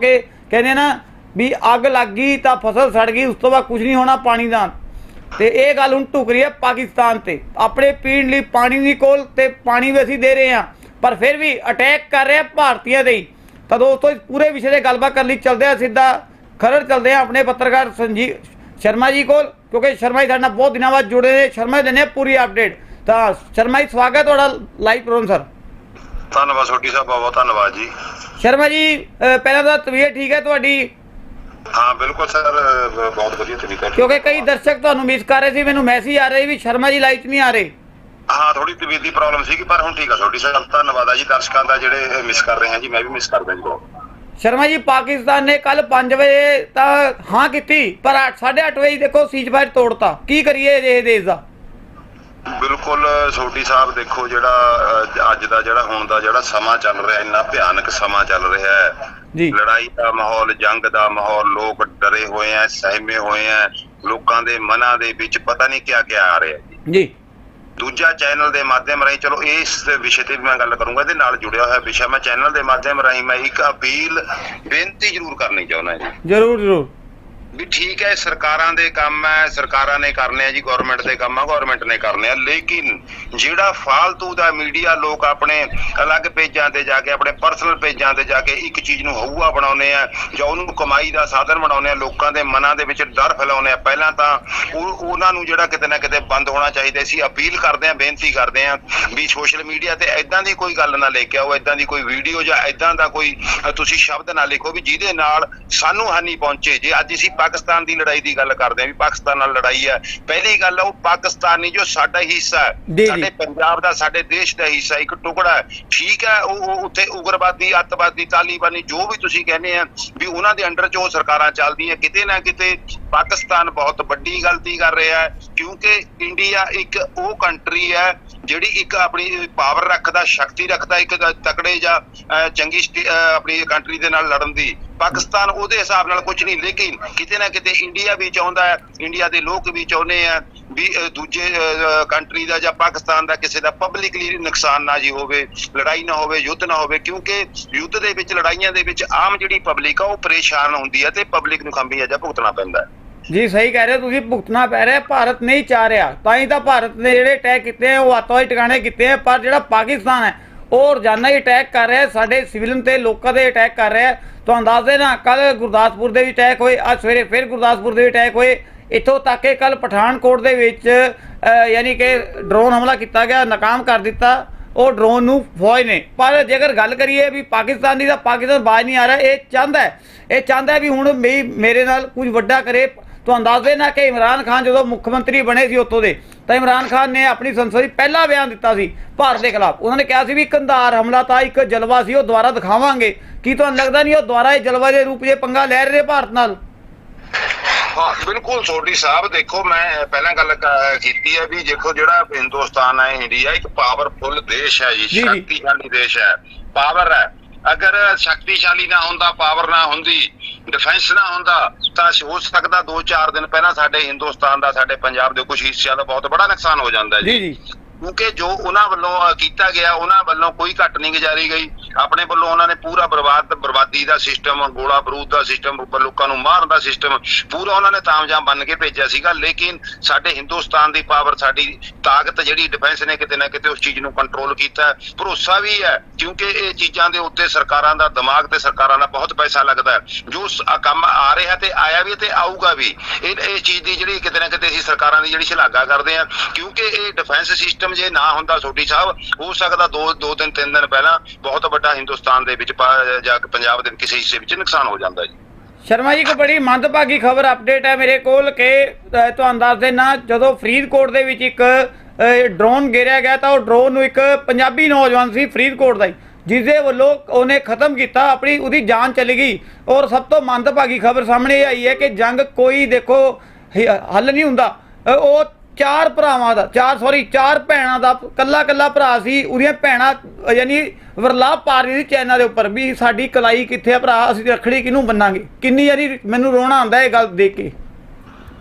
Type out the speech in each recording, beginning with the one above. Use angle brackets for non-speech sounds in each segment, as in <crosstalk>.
ਕਿ ਕਹਿੰਦੇ ਨਾ ਵੀ ਅੱਗ ਲੱਗ ਗਈ ਤਾਂ ਫਸਲ ਸੜ ਗਈ, ਉਸ ਤੋਂ ਬਾਅਦ ਕੁਝ ਨਹੀਂ ਹੋਣਾ ਪਾਣੀ ਦਾ। ਤੇ ਇਹ ਗੱਲ ਹੁਣ ਢੁਕ ਰਹੀ ਹੈ ਪਾਕਿਸਤਾਨ ਤੇ। ਆਪਣੇ ਪੀਣ ਲਈ ਪਾਣੀ ਨਹੀਂ ਕੋਲ ਤੇ ਪਾਣੀ ਵੀ ਅਸੀਂ ਦੇ ਰਹੇ ਹਾਂ। ਪਰ ਫਿਰ ਵੀ ਅਟੈਕ ਕਰ ਰਿਹਾ ਭਾਰਤੀਆਂ ਦੇ ਹੀ। ਤਾਂ ਦੋਸਤੋ, ਇਸ ਪੂਰੇ ਵਿਸ਼ੇ ਤੇ ਗੱਲਬਾਤ ਕਰਨ ਲਈ ਚੱਲਦੇ ਆ ਸਿੱਧਾ। ਖਰੜ ਚੱਲਦੇ ਆ ਆਪਣੇ ਪੱਤਰਕਾਰ ਸੰਜੀਵ ਸ਼ਰਮਾ ਜੀ ਕੋਲ, ਕਿਉਂਕਿ ਸ਼ਰਮਾ ਜੀ ਸਾਡੇ ਨਾਲ ਬਹੁਤ ਦਿਨਾਂ ਬਾਅਦ ਜੁੜੇ ਨੇ। ਸ਼ਰਮਾ ਜੀ ਦਿੰਦੇ ਆ ਪੂਰੀ ਅਪਡੇਟ ਤਾਂ ਸ਼ਰਮਾ ਜੀ, ਸਵਾਗਤ ਤੁਹਾਡਾ ਲਾਈਵ ਪ੍ਰੋਗਰਾਮ ਸਰ ਧੰਨਵਾਦ ਛੋਟੀ ਸਾਹਿਬ ਬਹੁਤ ਧੰਨਵਾਦ ਜੀ। ਸ਼ਰਮਾ ਜੀ ਅਹ ਪਹਿਲਾਂ ਤਾਂ ਤਬੀਅਤ ਠੀਕ ਹੈ ਤੁਹਾਡੀ? ਹਾਂ ਬਿਲਕੁਲ ਸਰ ਅਹ ਬਹੁਤ ਵਧੀਆ ਤਰੀਕਾ ਹੈ। ਕਿਉਂਕਿ ਕਈ ਦਰਸ਼ਕ ਤੁਹਾਨੂੰ ਮਿਸ ਕਰ ਰਹੇ ਸੀ ਮੈਨੂੰ ਮੈਸੇਜ ਆ ਰਹੇ ਵੀ ਸ਼ਰਮਾ ਜੀ ਲਾਈਵ 'ਚ ਨਹੀਂ ਆ ਰਹੇ। ਹਾਂ ਥੋੜੀ ਤਬੀਅਤ ਦੀ ਪ੍ਰੋਬਲਮ ਸੀਗੀ ਪਰ ਹੁਣ ਠੀਕ ਆ ਛੋਟੀ ਸਾਹਿਬ ਧੰਨਵਾਦ ਆ ਜੀ ਦਰਸ਼ਕਾਂ ਦਾ ਜਿਹੜੇ ਮਿਸ ਕਰ ਰਹੇ ਹਾਂ ਜੀ ਮੈਂ ਵੀ ਮਿਸ ਕਰਦਾ ਜੀ ਬਹੁਤ। ਸ਼ਰਮਾ ਜੀ ਪਾਕਿਸਤਾਨ ਨੇ ਕੱਲ 5 ਵਜੇ ਤਾਂ ਹਾਂ ਕੀਤੀ ਪਰ 8:30 ਵਜੇ ਦੇਖੋ ਸੀਜ਼ਫਾਇਰ ਤੋੜਤਾ। ਕੀ ਕਰੀਏ ਇਹ ਦੇਸ਼ ਦਾ? ਬਿਲਕੁਲ ਛੋਟੀ ਸਾਹਿਬ ਦੇਖੋ ਜਿਹੜਾ ਅੱਜ ਦਾ ਜਿਹੜਾ ਹੁਣ ਦਾ ਜਿਹੜਾ ਸਮਾਂ ਚੱਲ ਰਿਹਾ ਇੰਨਾ ਭਿਆਨਕ ਸਮਾਂ ਚੱਲ ਰਿਹਾ ਹੈ। ਜੀ। ਲੜਾਈ ਦਾ ਮਾਹੌਲ ਜੰਗ ਦਾ ਮਾਹੌਲ ਲੋਕ ਡਰੇ ਹੋਏ ਆ ਸਹਿਮੇ ਹੋਏ ਆ ਲੋਕਾਂ ਦੇ ਮਨਾਂ ਦੇ ਵਿੱਚ ਪਤਾ ਨਹੀਂ ਕਿਆ ਕਿਆ ਆ ਰਿਹਾ ਜੀ। ਜੀ। ਦੂਜਾ ਚੈਨਲ ਦੇ ਮਾਧਿਅਮ ਰਾਹੀਂ ਚਲੋ ਇਸ ਵਿਸ਼ੇ ਤੇ ਵੀ ਮੈਂ ਗੱਲ ਕਰੂੰਗਾ ਇਹਦੇ ਨਾਲ ਜੁੜਿਆ ਹੋਇਆ ਵਿਸ਼ਾ। ਮੈਂ ਚੈਨਲ ਦੇ ਮਾਧਿਅਮ ਰਾਹੀਂ ਮੈਂ ਇੱਕ ਅਪੀਲ ਬੇਨਤੀ ਜ਼ਰੂਰ ਕਰਨੀ ਚਾਹੁੰਦਾ ਜੀ। ਜ਼ਰੂਰ ਜ਼ਰੂਰ। ਵੀ ਠੀਕ ਹੈ, ਸਰਕਾਰਾਂ ਦੇ ਕੰਮ ਹੈ, ਸਰਕਾਰਾਂ ਨੇ ਕਰਨੇ ਆ ਜੀ ਗਵਰਨਮੈਂਟ ਦੇ ਕੰਮ ਆ ਗਵਰਨਮੈਂਟ ਨੇ ਕਰਨੇ ਆ, ਲੇਕਿਨ ਜਿਹੜਾ ਫਾਲਤੂ ਦਾ ਮੀਡੀਆ ਲੋਕ ਆਪਣੇ ਅਲੱਗ ਪੇਜਾਂ ਤੇ ਜਾ ਕੇ, ਆਪਣੇ ਪਰਸਨਲ ਪੇਜਾਂ ਤੇ ਜਾ ਕੇ ਇੱਕ ਚੀਜ਼ ਨੂੰ ਹਊਆ ਬਣਾਉਂਦੇ ਆ ਜਾਂ ਉਹਨੂੰ ਕਮਾਈ ਦਾ ਸਾਧਨ ਬਣਾਉਂਦੇ ਆ, ਲੋਕਾਂ ਦੇ ਮਨਾਂ ਦੇ ਵਿੱਚ ਡਰ ਫੈਲਾਉਂਦੇ ਆ, ਪਹਿਲਾਂ ਤਾਂ ਉਹ, ਉਹਨਾਂ ਨੂੰ ਜਿਹੜਾ ਕਿਤੇ ਨਾ ਕਿਤੇ ਬੰਦ ਹੋਣਾ ਚਾਹੀਦਾ ਸੀ, ਅਪੀਲ ਕਰਦੇ ਆ, ਬੇਨਤੀ ਕਰਦੇ ਆ ਵੀ ਸੋਸ਼ਲ ਮੀਡੀਆ ਤੇ ਐਦਾਂ ਦੀ ਕੋਈ ਗੱਲ ਨਾ ਲੈ ਕੇ ਆਓ ਐਦਾਂ ਦੀ ਕੋਈ ਵੀਡੀਓ ਜਾਂ ਐਦਾਂ ਦਾ ਕੋਈ, ਤੁਸੀਂ ਸ਼ਬਦ ਨਾ ਲਿਖੋ ਵੀ ਜਿਹਦੇ ਨਾਲ ਸਾਨੂੰ ਹਾਨੀ ਪਹੁੰਚੇ, ਜੇ ਅੱਜ ਅਸੀਂ ਪਾਕਿਸਤਾਨ ਦੀ ਲੜਾਈ ਦੀ ਗੱਲ ਕਰਦੇ ਆ ਵੀ ਪਾਕਿਸਤਾਨ ਨਾਲ ਲੜਾਈ ਹੈ ਪਹਿਲੀ ਗੱਲ ਉਹ ਪਾਕਿਸਤਾਨੀ ਜੋ ਸਾਡਾ ਹਿੱਸਾ ਜੀ, ਜੀ। ਹੈ ਸਾਡੇ ਪੰਜਾਬ ਦਾ ਸਾਡੇ ਦੇਸ਼ ਦਾ ਹਿੱਸਾ ਇੱਕ ਟੁਕੜਾ ਹੈ। ਠੀਕ ਹੈ ਉਹ ਉੱਥੇ ਉਗਰਵਾਦੀ ਅੱਤਵਾਦੀ ਤਾਲੀਬਾਨੀ ਜੋ ਵੀ ਤੁਸੀਂ ਕਹਿੰਦੇ ਆ ਵੀ ਉਹਨਾਂ ਦੇ ਅੰਡਰ 'ਚ ਉਹ ਸਰਕਾਰਾਂ ਚੱਲਦੀਆਂ। ਕਿਤੇ ਨਾ ਕਿਤੇ ਪਾਕਿਸਤਾਨ ਬਹੁਤ ਵੱਡੀ ਗਲਤੀ ਕਰ ਰਿਹਾ ਹੈ ਕਿਉਂਕਿ ਇੰਡੀਆ ਇੱਕ ਉਹ ਕੰਟਰੀ ਹੈ ਜਿਹੜੀ ਇੱਕ ਆਪਣੀ ਪਾਵਰ ਰੱਖਦਾ, ਸ਼ਕਤੀ ਰੱਖਦਾ, ਇੱਕ ਤਕੜੇ ਜਾਂ ਚੰਗੀ ਆਪਣੀ ਕੰਟਰੀ ਦੇ ਨਾਲ ਲੜਨ ਦੀ। ਪਾਕਿਸਤਾਨ ਉਹਦੇ ਹਿਸਾਬ ਨਾਲ ਕੁਝ ਨਹੀਂ, ਲੇਕਿਨ ਕਿਤੇ ਨਾ ਕਿਤੇ ਇੰਡੀਆ ਵੀ ਚਾਹੁੰਦਾ ਹੈ ਇੰਡੀਆ ਦੇ ਲੋਕ ਵੀ ਚਾਹੁੰਦੇ ਆ ਵੀ ਦੂਜੇ ਕੰਟਰੀ ਦਾ ਜਾਂ ਪਾਕਿਸਤਾਨ ਦਾ ਕਿਸੇ ਦਾ ਪਬਲਿਕਲੀ ਨੁਕਸਾਨ ਨਾ ਜੀ ਹੋਵੇ, ਲੜਾਈ ਨਾ ਹੋਵੇ, ਯੁੱਧ ਨਾ ਹੋਵੇ, ਕਿਉਂਕਿ ਯੁੱਧ ਦੇ ਵਿੱਚ, ਲੜਾਈਆਂ ਦੇ ਵਿੱਚ ਆਮ ਜਿਹੜੀ ਪਬਲਿਕ ਆ, ਉਹ ਪਰੇਸ਼ਾਨ ਹੁੰਦੀ ਹੈ ਤੇ ਪਬਲਿਕ ਨੂੰ ਖੰਭੀਆ ਜਾਂ ਭੁਗਤਣਾ ਪੈਂਦਾ ਹੈ। ਜੀ, ਸਹੀ ਕਹਿ ਰਹੇ ਹੋ, ਤੁਸੀਂ ਭੁਗਤਣਾ ਪੈ ਰਿਹਾ, ਭਾਰਤ ਨਹੀਂ ਚਾਹ ਰਿਹਾ। ਤਾਂ ਹੀ ਤਾਂ ਭਾਰਤ ਨੇ ਜਿਹੜੇ ਅਟੈਕ ਕੀਤੇ ਆ, ਉਹ ਆਤਵਾਦੀ ਟਿਕਾਣੇ ਕੀਤੇ ਆ, ਪਰ ਜਿਹੜਾ ਪਾਕਿਸਤਾਨ ਹੈ, ਉਹ ਰੋਜ਼ਾਨਾ ਹੀ ਅਟੈਕ ਕਰ ਰਿਹਾ ਸਾਡੇ ਸਿਵਿਲਨ ਤੇ ਲੋਕਾਂ ਦੇ ਅਟੈਕ ਕਰ ਰਿਹਾ ਤੁਹਾਨੂੰ ਦੱਸ ਦੇਣਾ ਕੱਲ ਗੁਰਦਾਸਪੁਰ ਦੇ ਵੀ ਅਟੈਕ ਹੋਏ, ਅੱਜ ਸਵੇਰੇ ਫਿਰ ਗੁਰਦਾਸਪੁਰ ਦੇ ਵੀ ਅਟੈਕ ਹੋਏ। ਇੱਥੋਂ ਤੱਕ ਕਿ ਕੱਲ ਪਠਾਨਕੋਟ ਦੇ ਵਿੱਚ ਯਾਨੀ ਕਿ ਡਰੋਨ ਹਮਲਾ ਕੀਤਾ ਗਿਆ, ਨਾਕਾਮ ਕਰ ਦਿੱਤਾ। ਉਹ ਡਰੋਨ ਨੂੰ ਫੌਜ ਨੇ। ਪਰ ਜੇਕਰ ਗੱਲ ਕਰੀਏ ਵੀ ਪਾਕਿਸਤਾਨ ਦੀ, ਤਾਂ ਪਾਕਿਸਤਾਨ ਬਾਜ ਨਹੀਂ ਆ ਰਿਹਾ, ਇਹ ਚਾਹੁੰਦਾ ਹੈ। ਇਹ ਚਾਹੁੰਦਾ ਹੈ ਵੀ ਹੁਣ ਮੇਰੀ, ਮੇਰੇ ਨਾਲ ਕੁਝ ਵੱਡਾ ਕਰੇ। ਤੁਹਾਨੂੰ ਦੱਸ ਦੇਣਾ ਕਿ ਇਮਰਾਨ ਖਾਨ ਜਦੋਂ ਮੁੱਖ ਮੰਤਰੀ ਬਣੇ ਸੀ ਉੱਥੋਂ ਦੇ ਤਾਂ ਇਮਰਾਨ ਖਾਨ ਨੇ ਆਪਣੀ ਸੰਸਦ ਪਹਿਲਾ ਬਿਆਨ ਦਿੱਤਾ ਸੀ ਭਾਰਤ ਦੇ ਖਿਲਾਫ। ਉਹਨਾਂ ਨੇ ਕਿਹਾ ਸੀ ਵੀ ਕੰਧਾਰ ਹਮਲਾ ਤਾਂ ਇੱਕ ਜਲਵਾ ਸੀ ਉਹ ਦੁਬਾਰਾ ਦਿਖਾਵਾਂਗੇ। ਕੀ ਤੁਹਾਨੂੰ ਲੱਗਦਾ ਨਹੀਂ ਉਹ ਦੁਬਾਰਾ ਇਹ ਜਲਵਾ ਦੇ ਰੂਪ 'ਚ ਪੰਗਾ ਲੈ ਰਹੇ ਭਾਰਤ ਨਾਲ? ਹਾਂ ਬਿਲਕੁਲ ਛੋਟੀ ਸਾਹਿਬ ਦੇਖੋ ਮੈਂ ਪਹਿਲਾਂ ਗੱਲ ਕੀਤੀ ਹੈ ਵੀ ਦੇਖੋ ਜਿਹੜਾ ਹਿੰਦੁਸਤਾਨ ਹੈ ਇੰਡੀਆ ਇੱਕ ਪਾਵਰਫੁਲ ਦੇਸ਼ ਹੈ ਜੀ ਜੀ, ਜੀ। ਸ਼ਕਤੀਸ਼ਾਲੀ ਦੇਸ਼ ਹੈ ਪਾਵਰ ਹੈ। ਅਗਰ ਸ਼ਕਤੀਸ਼ਾਲੀ ਨਾ ਹੁੰਦਾ ਪਾਵਰ ਨਾ ਹੁੰਦੀ ਡਿਫੈਂਸ ਨਾ ਹੁੰਦਾ ਤਾਂ ਹੋ ਸਕਦਾ 2-4 ਦਿਨ ਪਹਿਲਾਂ ਸਾਡੇ ਹਿੰਦੁਸਤਾਨ ਦਾ ਸਾਡੇ ਪੰਜਾਬ ਦੇ ਕੁਝ ਹਿੱਸਿਆਂ ਦਾ ਬਹੁਤ ਬੜਾ ਨੁਕਸਾਨ ਹੋ ਜਾਂਦਾ ਜੀ। ਕਿਉਂਕਿ ਜੋ ਉਹਨਾਂ ਵੱਲੋਂ ਕੀਤਾ ਗਿਆ ਉਹਨਾਂ ਵੱਲੋਂ ਕੋਈ ਘੱਟ ਨਹੀਂ ਗੁਜ਼ਾਰੀ ਗਈ। ਆਪਣੇ ਵੱਲੋਂ ਉਹਨਾਂ ਨੇ ਪੂਰਾ ਬਰਬਾਦ, ਬਰਬਾਦੀ ਦਾ ਸਿਸਟਮ ਗੋਲਾ ਬਰੂਦ ਦਾ ਸਿਸਟਮ ਉੱਪਰ ਲੋਕਾਂ ਨੂੰ ਮਾਰਨ ਦਾ ਸਿਸਟਮ ਪੂਰਾ ਉਹਨਾਂ ਨੇ ਤਾਮਜਾਮ ਬਣ ਕੇ ਭੇਜਿਆ ਸੀਗਾ, ਲੇਕਿਨ ਸਾਡੇ ਹਿੰਦੁਸਤਾਨ ਦੀ ਪਾਵਰ ਸਾਡੀ ਤਾਕਤ ਜਿਹੜੀ ਡਿਫੈਂਸ ਨੇ ਕਿਤੇ ਨਾ ਕਿਤੇ ਉਸ ਚੀਜ਼ ਨੂੰ ਕੰਟਰੋਲ ਕੀਤਾ ਭਰੋਸਾ ਵੀ ਹੈ, ਕਿਉਂਕਿ ਇਹ ਚੀਜ਼ਾਂ ਦੇ ਉੱਤੇ ਸਰਕਾਰਾਂ ਦਾ ਦਿਮਾਗ ਤੇ ਸਰਕਾਰਾਂ ਦਾ ਬਹੁਤ ਪੈਸਾ ਲੱਗਦਾ ਹੈ। ਜੋ ਕੰਮ ਆ ਰਿਹਾ ਤੇ ਆਇਆ ਵੀ ਤੇ ਆਊਗਾ ਵੀ। ਇਹ ਇਹ ਚੀਜ਼ ਦੀ ਜਿਹੜੀ ਕਿਤੇ ਨਾ ਕਿਤੇ ਅਸੀਂ ਸਰਕਾਰਾਂ ਦੀ ਜਿਹੜੀ ਸ਼ਲਾਘਾ ਕਰਦੇ ਆ ਕਿਉਂਕਿ ਇਹ ਡਿਫੈਂਸ ਸਿਸਟਮ ਜੇ ਨਾ ਹੁੰਦਾ, ਸੋਢੀ ਸਾਹਿਬ, ਹੋ ਸਕਦਾ ਦੋ ਦੋ ਦਿਨ ਤਿੰਨ ਦਿਨ ਪਹਿਲਾਂ ਬਹੁਤ ਵੱਡਾ ਹਿੰਦੁਸਤਾਨ ਦੇ ਵਿੱਚ ਜਾਂ ਪੰਜਾਬ ਦੇ ਕਿਸੇ ਹਿੱਸੇ ਵਿੱਚ ਨੁਕਸਾਨ ਹੋ ਜਾਂਦਾ ਜੀ। ਸ਼ਰਮਾ ਜੀ ਕੋ ਬੜੀ ਮੰਦਭਾਗੀ ਖਬਰ ਅਪਡੇਟ ਹੈ ਮੇਰੇ ਕੋਲ ਕਿ ਤੁਹਾਨੂੰ ਦੱਸ ਦੇਣਾ ਜਦੋਂ ਫਰੀਦਕੋਟ ਦੇ ਵਿੱਚ ਇੱਕ ਡਰੋਨ ਗਿਰਿਆ ਗਿਆ ਤਾਂ ਉਹ ਡਰੋਨ ਨੂੰ ਇੱਕ ਪੰਜਾਬੀ ਨੌਜਵਾਨ ਸੀ ਫਰੀਦਕੋਟ ਦਾ ਹੀ ਜਿਸ ਦੇ ਵੱਲੋਂ ਉਹਨੇ ਖਤਮ ਕੀਤਾ, ਆਪਣੀ ਉਹਦੀ ਜਾਨ ਚਲੀ ਗਈ। ਔਰ ਸਭ ਤੋਂ ਮੰਦਭਾਗੀ ਖਬਰ ਸਾਹਮਣੇ ਆਈ ਹੈ ਕਿ ਜੰਗ ਕੋਈ ਦੇਖੋ ਹੱਲ ਨਹੀਂ ਹੁੰਦਾ। ਉਹ ਚਾਰ ਭਰਾਵਾਂ ਦਾ, ਚਾਰ ਸੌਰੀ ਚਾਰ ਭੈਣਾਂ ਦਾ, ਕੱਲਾ ਕੱਲਾ ਭਰਾ ਸੀ, ਉਹਦੀਆਂ ਭੈਣਾਂ ਯਾਨੀ ਵਰਲਾਪ ਪਾ ਰਹੀ ਸੀ ਚੈਨਾਂ ਦੇ ਉੱਪਰ ਵੀ ਸਾਡੀ ਕਲਾਈ ਕਿੱਥੇ ਆ ਭਰਾ, ਅਸੀਂ ਰੱਖੜੀ ਕਿਹਨੂੰ ਬੰਨਾਂਗੇ? ਕਿੰਨੀ ਯਾਨੀ ਮੈਨੂੰ ਰੋਣਾ ਆਉਂਦਾ ਇਹ ਗੱਲ ਦੇਖ ਕੇ।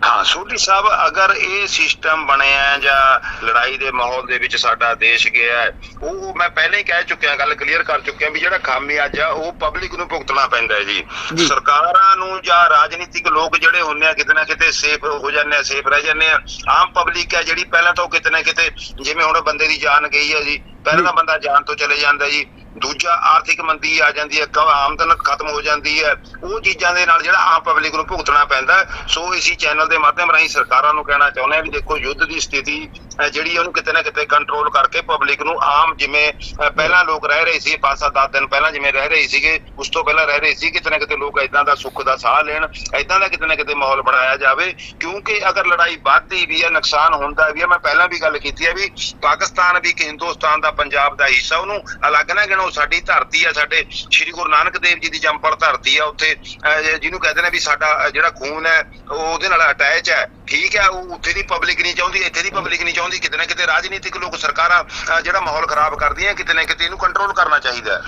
ਹਾਂ ਸੋਢੀ ਸਾਹਿਬ ਅਗਰ ਇਹ ਸਿਸਟਮ ਬਣਿਆ ਜਾਂ ਲੜਾਈ ਦੇ ਮਾਹੌਲ ਦੇ ਵਿੱਚ ਸਾਡਾ ਦੇਸ਼ ਗਿਆ ਉਹ ਮੈਂ ਪਹਿਲਾਂ ਹੀ ਕਹਿ ਚੁੱਕਿਆ ਗੱਲ ਕਲੀਅਰ ਕਰ ਚੁੱਕਿਆ ਵੀ ਜਿਹੜਾ ਖਾਮਿਆਜਾ ਉਹ ਪਬਲਿਕ ਨੂੰ ਭੁਗਤਣਾ ਪੈਂਦਾ ਹੈ ਜੀ। ਸਰਕਾਰਾਂ ਨੂੰ ਜਾਂ ਰਾਜਨੀਤਿਕ ਲੋਕ ਜਿਹੜੇ ਹੁੰਦੇ ਆ ਕਿਤੇ ਨਾ ਕਿਤੇ ਸੇਫ ਹੋ ਜਾਂਦੇ ਆ ਸੇਫ ਰਹਿ ਜਾਂਦੇ ਆ। ਆਮ ਪਬਲਿਕ ਹੈ ਜਿਹੜੀ ਪਹਿਲਾਂ ਤਾਂ ਉਹ ਕਿਤੇ ਨਾ ਕਿਤੇ ਜਿਵੇਂ ਹੁਣ ਬੰਦੇ ਦੀ ਜਾਨ ਗਈ ਹੈ ਜੀ ਪਹਿਲਾਂ ਤਾਂ ਬੰਦਾ ਜਾਨ ਤੋਂ ਚਲੇ ਜਾਂਦਾ ਜੀ। ਦੂਜਾ ਆਰਥਿਕ ਮੰਦੀ ਆ ਜਾਂਦੀ ਹੈ ਆਮਦਨ ਖਤਮ ਹੋ ਜਾਂਦੀ ਹੈ। ਉਹ ਚੀਜ਼ਾਂ ਦੇ ਨਾਲ ਜਿਹੜਾ ਆਮ ਪਬਲਿਕ ਨੂੰ ਭੁਗਤਣਾ ਪੈਂਦਾ ਸੋ ਇਸੀ ਚੈਨਲ ਦੇ ਮਾਧਿਅਮ ਰਾਹੀਂ ਸਰਕਾਰਾਂ ਨੂੰ ਕਹਿਣਾ ਚਾਹੁੰਦੇ ਆ ਵੀ ਦੇਖੋ, ਯੁੱਧ ਦੀ ਸਥਿਤੀ ਜਿਹੜੀ ਉਹਨੂੰ ਕਿਤੇ ਨਾ ਕਿਤੇ ਕੰਟਰੋਲ ਕਰਕੇ ਪਬਲਿਕ ਨੂੰ ਆਮ ਜਿਵੇਂ ਪਹਿਲਾਂ ਲੋਕ ਰਹਿ ਰਹੇ ਸੀ 5-7 10 ਦਿਨ ਪਹਿਲਾਂ ਜਿਵੇਂ ਰਹਿ ਰਹੇ ਸੀਗੇ ਉਸ ਤੋਂ ਪਹਿਲਾਂ ਰਹਿ ਰਹੇ ਸੀ ਕਿਤੇ ਨਾ ਕਿਤੇ ਲੋਕ ਇਦਾਂ ਦਾ ਸੁੱਖ ਦਾ ਸਾਹ ਲੈਣ ਇਦਾਂ ਦਾ ਕਿਤੇ ਨਾ ਕਿਤੇ ਮਾਹੌਲ ਬਣਾਇਆ ਜਾਵੇ ਕਿਉਂਕਿ ਅਗਰ ਲੜਾਈ ਵੱਧਦੀ ਵੀ ਹੈ ਨੁਕਸਾਨ ਹੁੰਦਾ ਵੀ ਹੈ ਮੈਂ ਪਹਿਲਾਂ ਵੀ ਗੱਲ ਕੀਤੀ ਹੈ ਵੀ ਪਾਕਿਸਤਾਨ ਵੀ ਇੱਕ ਹਿੰਦੁਸਤਾਨ ਦਾ ਪੰਜਾਬ ਦਾ ਹਿੱਸਾ ਉਹਨੂੰ ਅਲੱਗ ਨਾ ਗਿਣੋ ਸਾਡੀ ਧਰਤੀ ਆ ਸਾਡੇ ਸ੍ਰੀ ਗੁਰੂ ਨਾਨਕ ਦੇਵ ਜੀ ਦੀ ਜੰਮਪਲ ਧਰਤੀ ਆ ਉੱਥੇ ਅਹ, ਜਿਹਨੂੰ ਕਹਿੰਦੇ ਨੇ ਵੀ ਸਾਡਾ ਜਿਹੜਾ ਖੂਨ ਹੈ ਉਹ ਉਹਦੇ ਨਾਲ ਅਟੈਚ ਹੈ ਠੀਕ ਹੈ ਉਹ ਉੱਥੇ ਦੀ ਪਬਲਿਕ ਨਹੀਂ ਚਾਹੁੰਦੀ ਇੱਥੇ ਦੀ ਪਬਲਿਕ ਨਹੀਂ ਚਾਹੁੰਦੀ ਕਿਤੇ ਨਾ ਕਿਤੇ ਰਾਜਨੀਤਿਕ ਲੋਕ ਸਰਕਾਰਾਂ ਜਿਹੜਾ ਮਾਹੌਲ ਖਰਾਬ ਕਰਦੀਆਂ, ਕਿਤੇ ਨਾ ਕਿਤੇ ਇਹਨੂੰ ਕੰਟਰੋਲ ਕਰਨਾ ਚਾਹੀਦਾ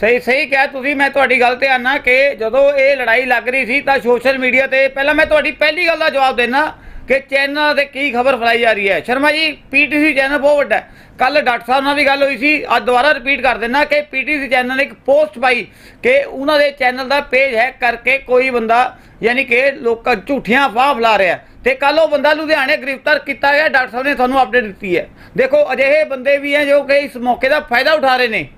ਸਹੀ ਸਹੀ ਕਿਹਾ ਤੁਸੀਂ, ਮੈਂ ਤੁਹਾਡੀ ਗੱਲ ਤੇ ਆਨਾ ਕਿ ਜਦੋਂ ਇਹ ਲੜਾਈ ਲੱਗ ਰਹੀ ਸੀ ਤਾਂ ਸੋਸ਼ਲ ਮੀਡੀਆ ਤੇ ਪਹਿਲਾਂ ਮੈਂ ਤੁਹਾਡੀ ਪਹਿਲੀ ਗੱਲ ਦਾ ਜਵਾਬ ਦੇਣਾ ਕਿ ਚੈਨਲ ਤੇ ਕੀ ਖਬਰ ਫੈਲਾਈ ਜਾ ਰਹੀ ਹੈ? ਸ਼ਰਮਾ ਜੀ ਪੀਟੀਸੀ ਚੈਨਲ ਬਹੁਤ ਵੱਡਾ ਹੈ। ਕੱਲ ਡਾਕਟਰ ਸਾਹਿਬ ਨਾਲ ਵੀ ਗੱਲ ਹੋਈ ਸੀ। ਅੱਜ ਦੁਬਾਰਾ ਰਿਪੀਟ ਕਰ ਦੇਣਾ ਕਿ ਪੀਟੀਸੀ ਚੈਨਲ ਨੇ ਇੱਕ ਪੋਸਟ ਪਾਈ ਕਿ ਉਹਨਾਂ ਦੇ ਚੈਨਲ ਦਾ ਪੇਜ ਹੈਕ ਕਰਕੇ ਕੋਈ ਬੰਦਾ ਯਾਨੀ ਕਿ ਲੋਕਾਂ ਝੂਠੀਆਂ ਅਫਵਾਹ ਫੈਲਾ ਰਿਹਾ ਹੈ। ਤੇ ਕੱਲ ਉਹ ਬੰਦਾ ਲੁਧਿਆਣੇ ਗ੍ਰਿਫਤਾਰ ਕੀਤਾ ਗਿਆ। ਡਾਕਟਰ ਸਾਹਿਬ ਨੇ ਤੁਹਾਨੂੰ ਅਪਡੇਟ ਦਿੱਤੀ ਹੈ। ਦੇਖੋ, ਅਜਿਹੇ ਬੰਦੇ ਵੀ ਹੈ ਜੋ ਕਿ ਇਸ ਮੌਕੇ ਦਾ ਫਾਇਦਾ ਉਠਾ ਰਹੇ ਨੇ।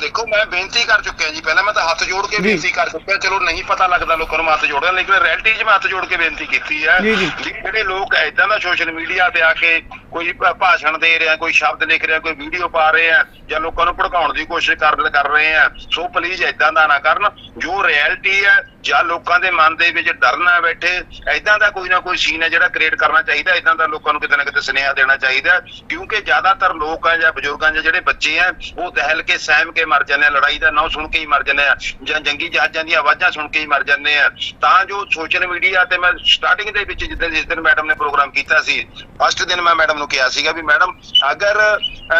ਦੇਖੋ ਮੈਂ ਬੇਨਤੀ ਕਰ ਚੁੱਕਿਆ ਜੀ ਪਹਿਲਾਂ ਮੈਂ ਤਾਂ ਹੱਥ ਜੋੜ ਕੇ। ਬੇਨਤੀ ਕਰ ਚੁੱਕਿਆ ਚਲੋ ਨਹੀਂ ਪਤਾ ਲੱਗਦਾ ਲੋਕਾਂ ਨੂੰ ਹੱਥ ਜੋੜਦਾ ਲੇਕਿਨ ਰੈਲਿਟੀ 'ਚ ਮੈਂ ਹੱਥ ਜੋੜ ਕੇ ਬੇਨਤੀ ਕੀਤੀ ਹੈ ਜਿਹੜੇ ਲੋਕ ਐਦਾਂ ਦਾ ਸੋਸ਼ਲ ਮੀਡੀਆ ਤੇ ਆ ਕੇ ਕੋਈ ਭਾਸ਼ਣ ਦੇ ਰਿਹਾ, ਕੋਈ ਸ਼ਬਦ ਲਿਖ ਰਿਹਾ, ਕੋਈ ਵੀਡੀਓ ਪਾ ਰਹੇ ਆ, ਜਾਂ ਲੋਕਾਂ ਨੂੰ ਭੜਕਾਉਣ ਦੀ ਕੋਸ਼ਿਸ਼ ਕਰ ਕਰ ਰਹੇ ਆ। ਸੋ ਪਲੀਜ਼ ਐਦਾਂ ਦਾ ਨਾ ਕਰਨ। ਜੋ ਰਿਐਲਿਟੀ ਹੈ ਜਾਂ ਲੋਕਾਂ ਦੇ ਮਨ ਦੇ ਵਿੱਚ ਡਰ ਨਾ ਬੈਠੇ ਐਦਾਂ ਦਾ ਕੋਈ ਨਾ ਕੋਈ ਸੀਨ ਹੈ ਜਿਹੜਾ ਕ੍ਰੀਏਟ ਕਰਨਾ ਚਾਹੀਦਾ ਐਦਾਂ ਦਾ ਲੋਕਾਂ ਨੂੰ ਕਿਤੇ ਨਾ ਕਿਤੇ ਸੁਨੇਹਾ ਦੇਣਾ ਚਾਹੀਦਾ। ਕਿਉਂਕਿ ਜ਼ਿਆਦਾਤਰ ਲੋਕ ਆ, ਜਾਂ ਬਜ਼ੁਰਗਾਂ ਜਾਂ ਜਿਹੜੇ ਬੱਚੇ ਆ, ਉਹ ਦਹਿਲ ਕੇ ਸਹਿਮ ਕੇ ਮਰ ਜਾਂਦੇ ਆ, ਲੜਾਈ ਦਾ ਨਾਂ ਸੁਣ ਕੇ ਹੀ ਮਰ ਜਾਂਦੇ ਆ, ਜਾਂ ਜੰਗੀ ਜਹਾਜ਼ਾਂ ਦੀਆਂ ਆਵਾਜ਼ਾਂ ਸੁਣ ਕੇ ਹੀ ਮਰ ਜਾਂਦੇ ਆ। ਤਾਂ ਜੋ ਸੋਸ਼ਲ ਮੀਡੀਆ ਤੇ ਮੈਂ ਸਟਾਰਟਿੰਗ ਦੇ ਵਿੱਚ ਜਿੱਦਾਂ ਜਿਸ ਦਿਨ ਮੈਡਮ ਨੇ ਪ੍ਰੋਗਰਾਮ ਕੀਤਾ ਸੀ ਫਸਟ ਦਿਨ ਮੈਂ ਮੈਡਮ ਨੂੰ ਕਿਹਾ ਸੀਗਾ ਵੀ ਮੈਡਮ ਅਗਰ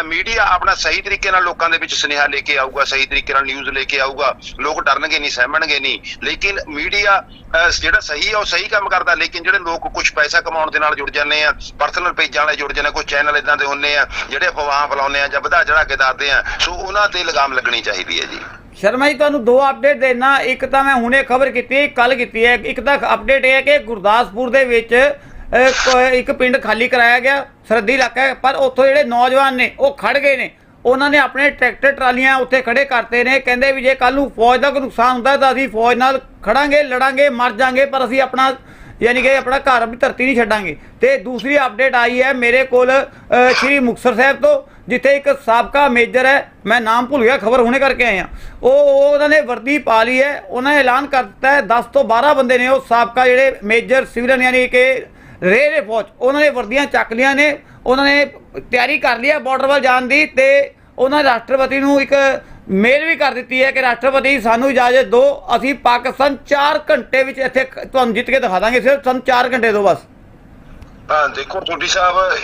ਮੀਡੀਆ ਆਪਣਾ ਸਹੀ ਤਰੀਕੇ ਨਾਲ ਲੋਕਾਂ ਦੇ ਵਿੱਚ ਸੁਨੇਹਾ ਲੈ ਕੇ ਆਊਗਾ ਸਹੀ ਤਰੀਕੇ ਨਾਲ ਨਿਊਜ਼ ਲੈ ਕੇ ਆਊਗਾ ਲੋਕ ਡਰਨਗੇ ਨਹੀਂ ਸਹਿਮਣਗੇ ਨਹੀਂ ਲੇਕਿਨ ਮੀਡੀਆ ਜਿਹੜਾ ਸਹੀ ਹੈ ਉਹ ਸਹੀ ਕੰਮ ਕਰਦਾ ਲੇਕਿਨ ਜਿਹੜੇ ਲੋਕ ਕੁਝ ਪੈਸਾ ਕਮਾਉਣ ਦੇ ਨਾਲ ਜੁੜ ਜਾਂਦੇ ਆ ਪਰਸਨਲ ਪੇਜਾਂ ਵਾਲੇ ਜੁੜ ਜਾਂਦੇ ਆ, ਚੈਨਲ ਇਦਾਂ ਦੇ ਹੁੰਨੇ ਆ ਜਿਹੜੇ ਅਫਵਾਹਾਂ ਫੈਲਾਉਂਦੇ ਆ ਜਾਂ ਵਧਾ ਚੜਾ ਕੇ ਦੱਸਦੇ ਆ ਸੋ ਉਹਨਾਂ ਤੇ ਲਗਾਮ ਲੱਗਣੀ ਚਾਹੀਦੀ ਹੈ ਜੀ। ਸ਼ਰਮਾ ਜੀ ਤੁਹਾਨੂੰ ਦੋ ਅਪਡੇਟ ਦੇਣਾ ਇੱਕ ਤਾਂ ਮੈਂ ਹੁਣੇ ਖਬਰ ਕੀਤੀ ਕੱਲ ਕੀਤੀ ਹੈ ਇੱਕ ਤਾਂ ਅਪਡੇਟ ਇਹ ਹੈ ਕਿ ਗੁਰਦਾਸਪੁਰ ਦੇ ਵਿੱਚ ਇੱਕ ਪਿੰਡ ਖਾਲੀ ਕਰਾਇਆ ਗਿਆ, ਸਰਹੱਦੀ ਇਲਾਕਾ ਹੈ, ਪਰ ਉੱਥੋਂ ਜਿਹੜੇ ਨੌਜਵਾਨ ਨੇ, ਉਹ ਖੜ ਗਏ ਨੇ। ਉਹਨਾਂ ਨੇ ਆਪਣੇ ਟਰੈਕਟਰ ਟਰਾਲੀਆਂ ਉੱਥੇ ਖੜੇ ਕਰਤੇ ਨੇ, ਕਹਿੰਦੇ ਵੀ ਜੇ ਕੱਲ ਨੂੰ ਫੌਜ ਦਾ ਕੋਈ ਨੁਕਸਾਨ ਹੁੰਦਾ ਤਾਂ ਅਸੀਂ ਫੌਜ ਨਾਲ ਖੜਾਂਗੇ ਲੜਾਂਗੇ, ਮਰ ਜਾਾਂਗੇ, ਪਰ ਅਸੀਂ ਆਪਣਾ ਯਾਨੀ ਕਿ ਆਪਣਾ ਘਰ ਆਪਣੀ ਧਰਤੀ ਨਹੀਂ ਛੱਡਾਂਗੇ। ਤੇ ਦੂਸਰੀ ਅਪਡੇਟ ਆਈ ਹੈ ਮੇਰੇ ਕੋਲ ਸ਼੍ਰੀ ਮੁਕਤਸਰ ਸਾਹਿਬ ਤੋਂ, ਜਿੱਥੇ ਇੱਕ ਸਾਬਕਾ ਮੇਜਰ ਹੈ, ਮੈਂ ਨਾਮ ਭੁੱਲ ਗਿਆ, ਖਬਰ ਹੋਣੇ ਕਰਕੇ ਆਇਆ। ਉਹ ਉਹ ਉਹਨਾਂ ਨੇ ਵਰਦੀ ਪਾ ਲਈ ਹੈ, ਉਹਨਾਂ ਨੇ ਐਲਾਨ ਕਰ ਦਿੱਤਾ ਹੈ 10 ਤੋਂ 12 ਬੰਦੇ ਨੇ ਉਹ ਸਾਬਕਾ ਜਿਹੜੇ ਮੇਜਰ ਸਿਵਲਨ ਯਾਨੀ ਕਿ ਰੇਹ ਦੇ ਫੌਜ ਉਹਨਾਂ ਨੇ ਵਰਦੀਆਂ ਚੱਕ ਲਿਆ ਨੇ ਉਹਨਾਂ ਨੇ ਤਿਆਰੀ ਕਰ ਲਈ ਹੈ ਬਾਰਡਰ ਵੱਲ ਜਾਣ ਦੀ ਤੇ ਉਹਨਾਂ ਰਾਸ਼ਟਰਪਤੀ ਨੂੰ ਇੱਕ ਮੇਲ ਵੀ ਕਰ ਦਿੱਤੀ ਹੈ ਕਿ ਰਾਸ਼ਟਰਪਤੀ ਸਾਨੂੰ ਇਜਾਜ਼ਤ ਦਿਓ ਅਸੀਂ ਪਾਕਿਸਤਾਨ 4 ਘੰਟੇ ਵਿੱਚ ਇੱਥੇ ਤੁਹਾਨੂੰ ਜਿੱਤ ਕੇ ਦਿਖਾ ਦਾਂਗੇ ਸਿਰਫ ਸਾਨੂੰ 4 ਘੰਟੇ ਦਿਓ ਬਸ। ਹਾਂ ਦੇਖੋ ਟੋਡੀ ਸਾਹਿਬ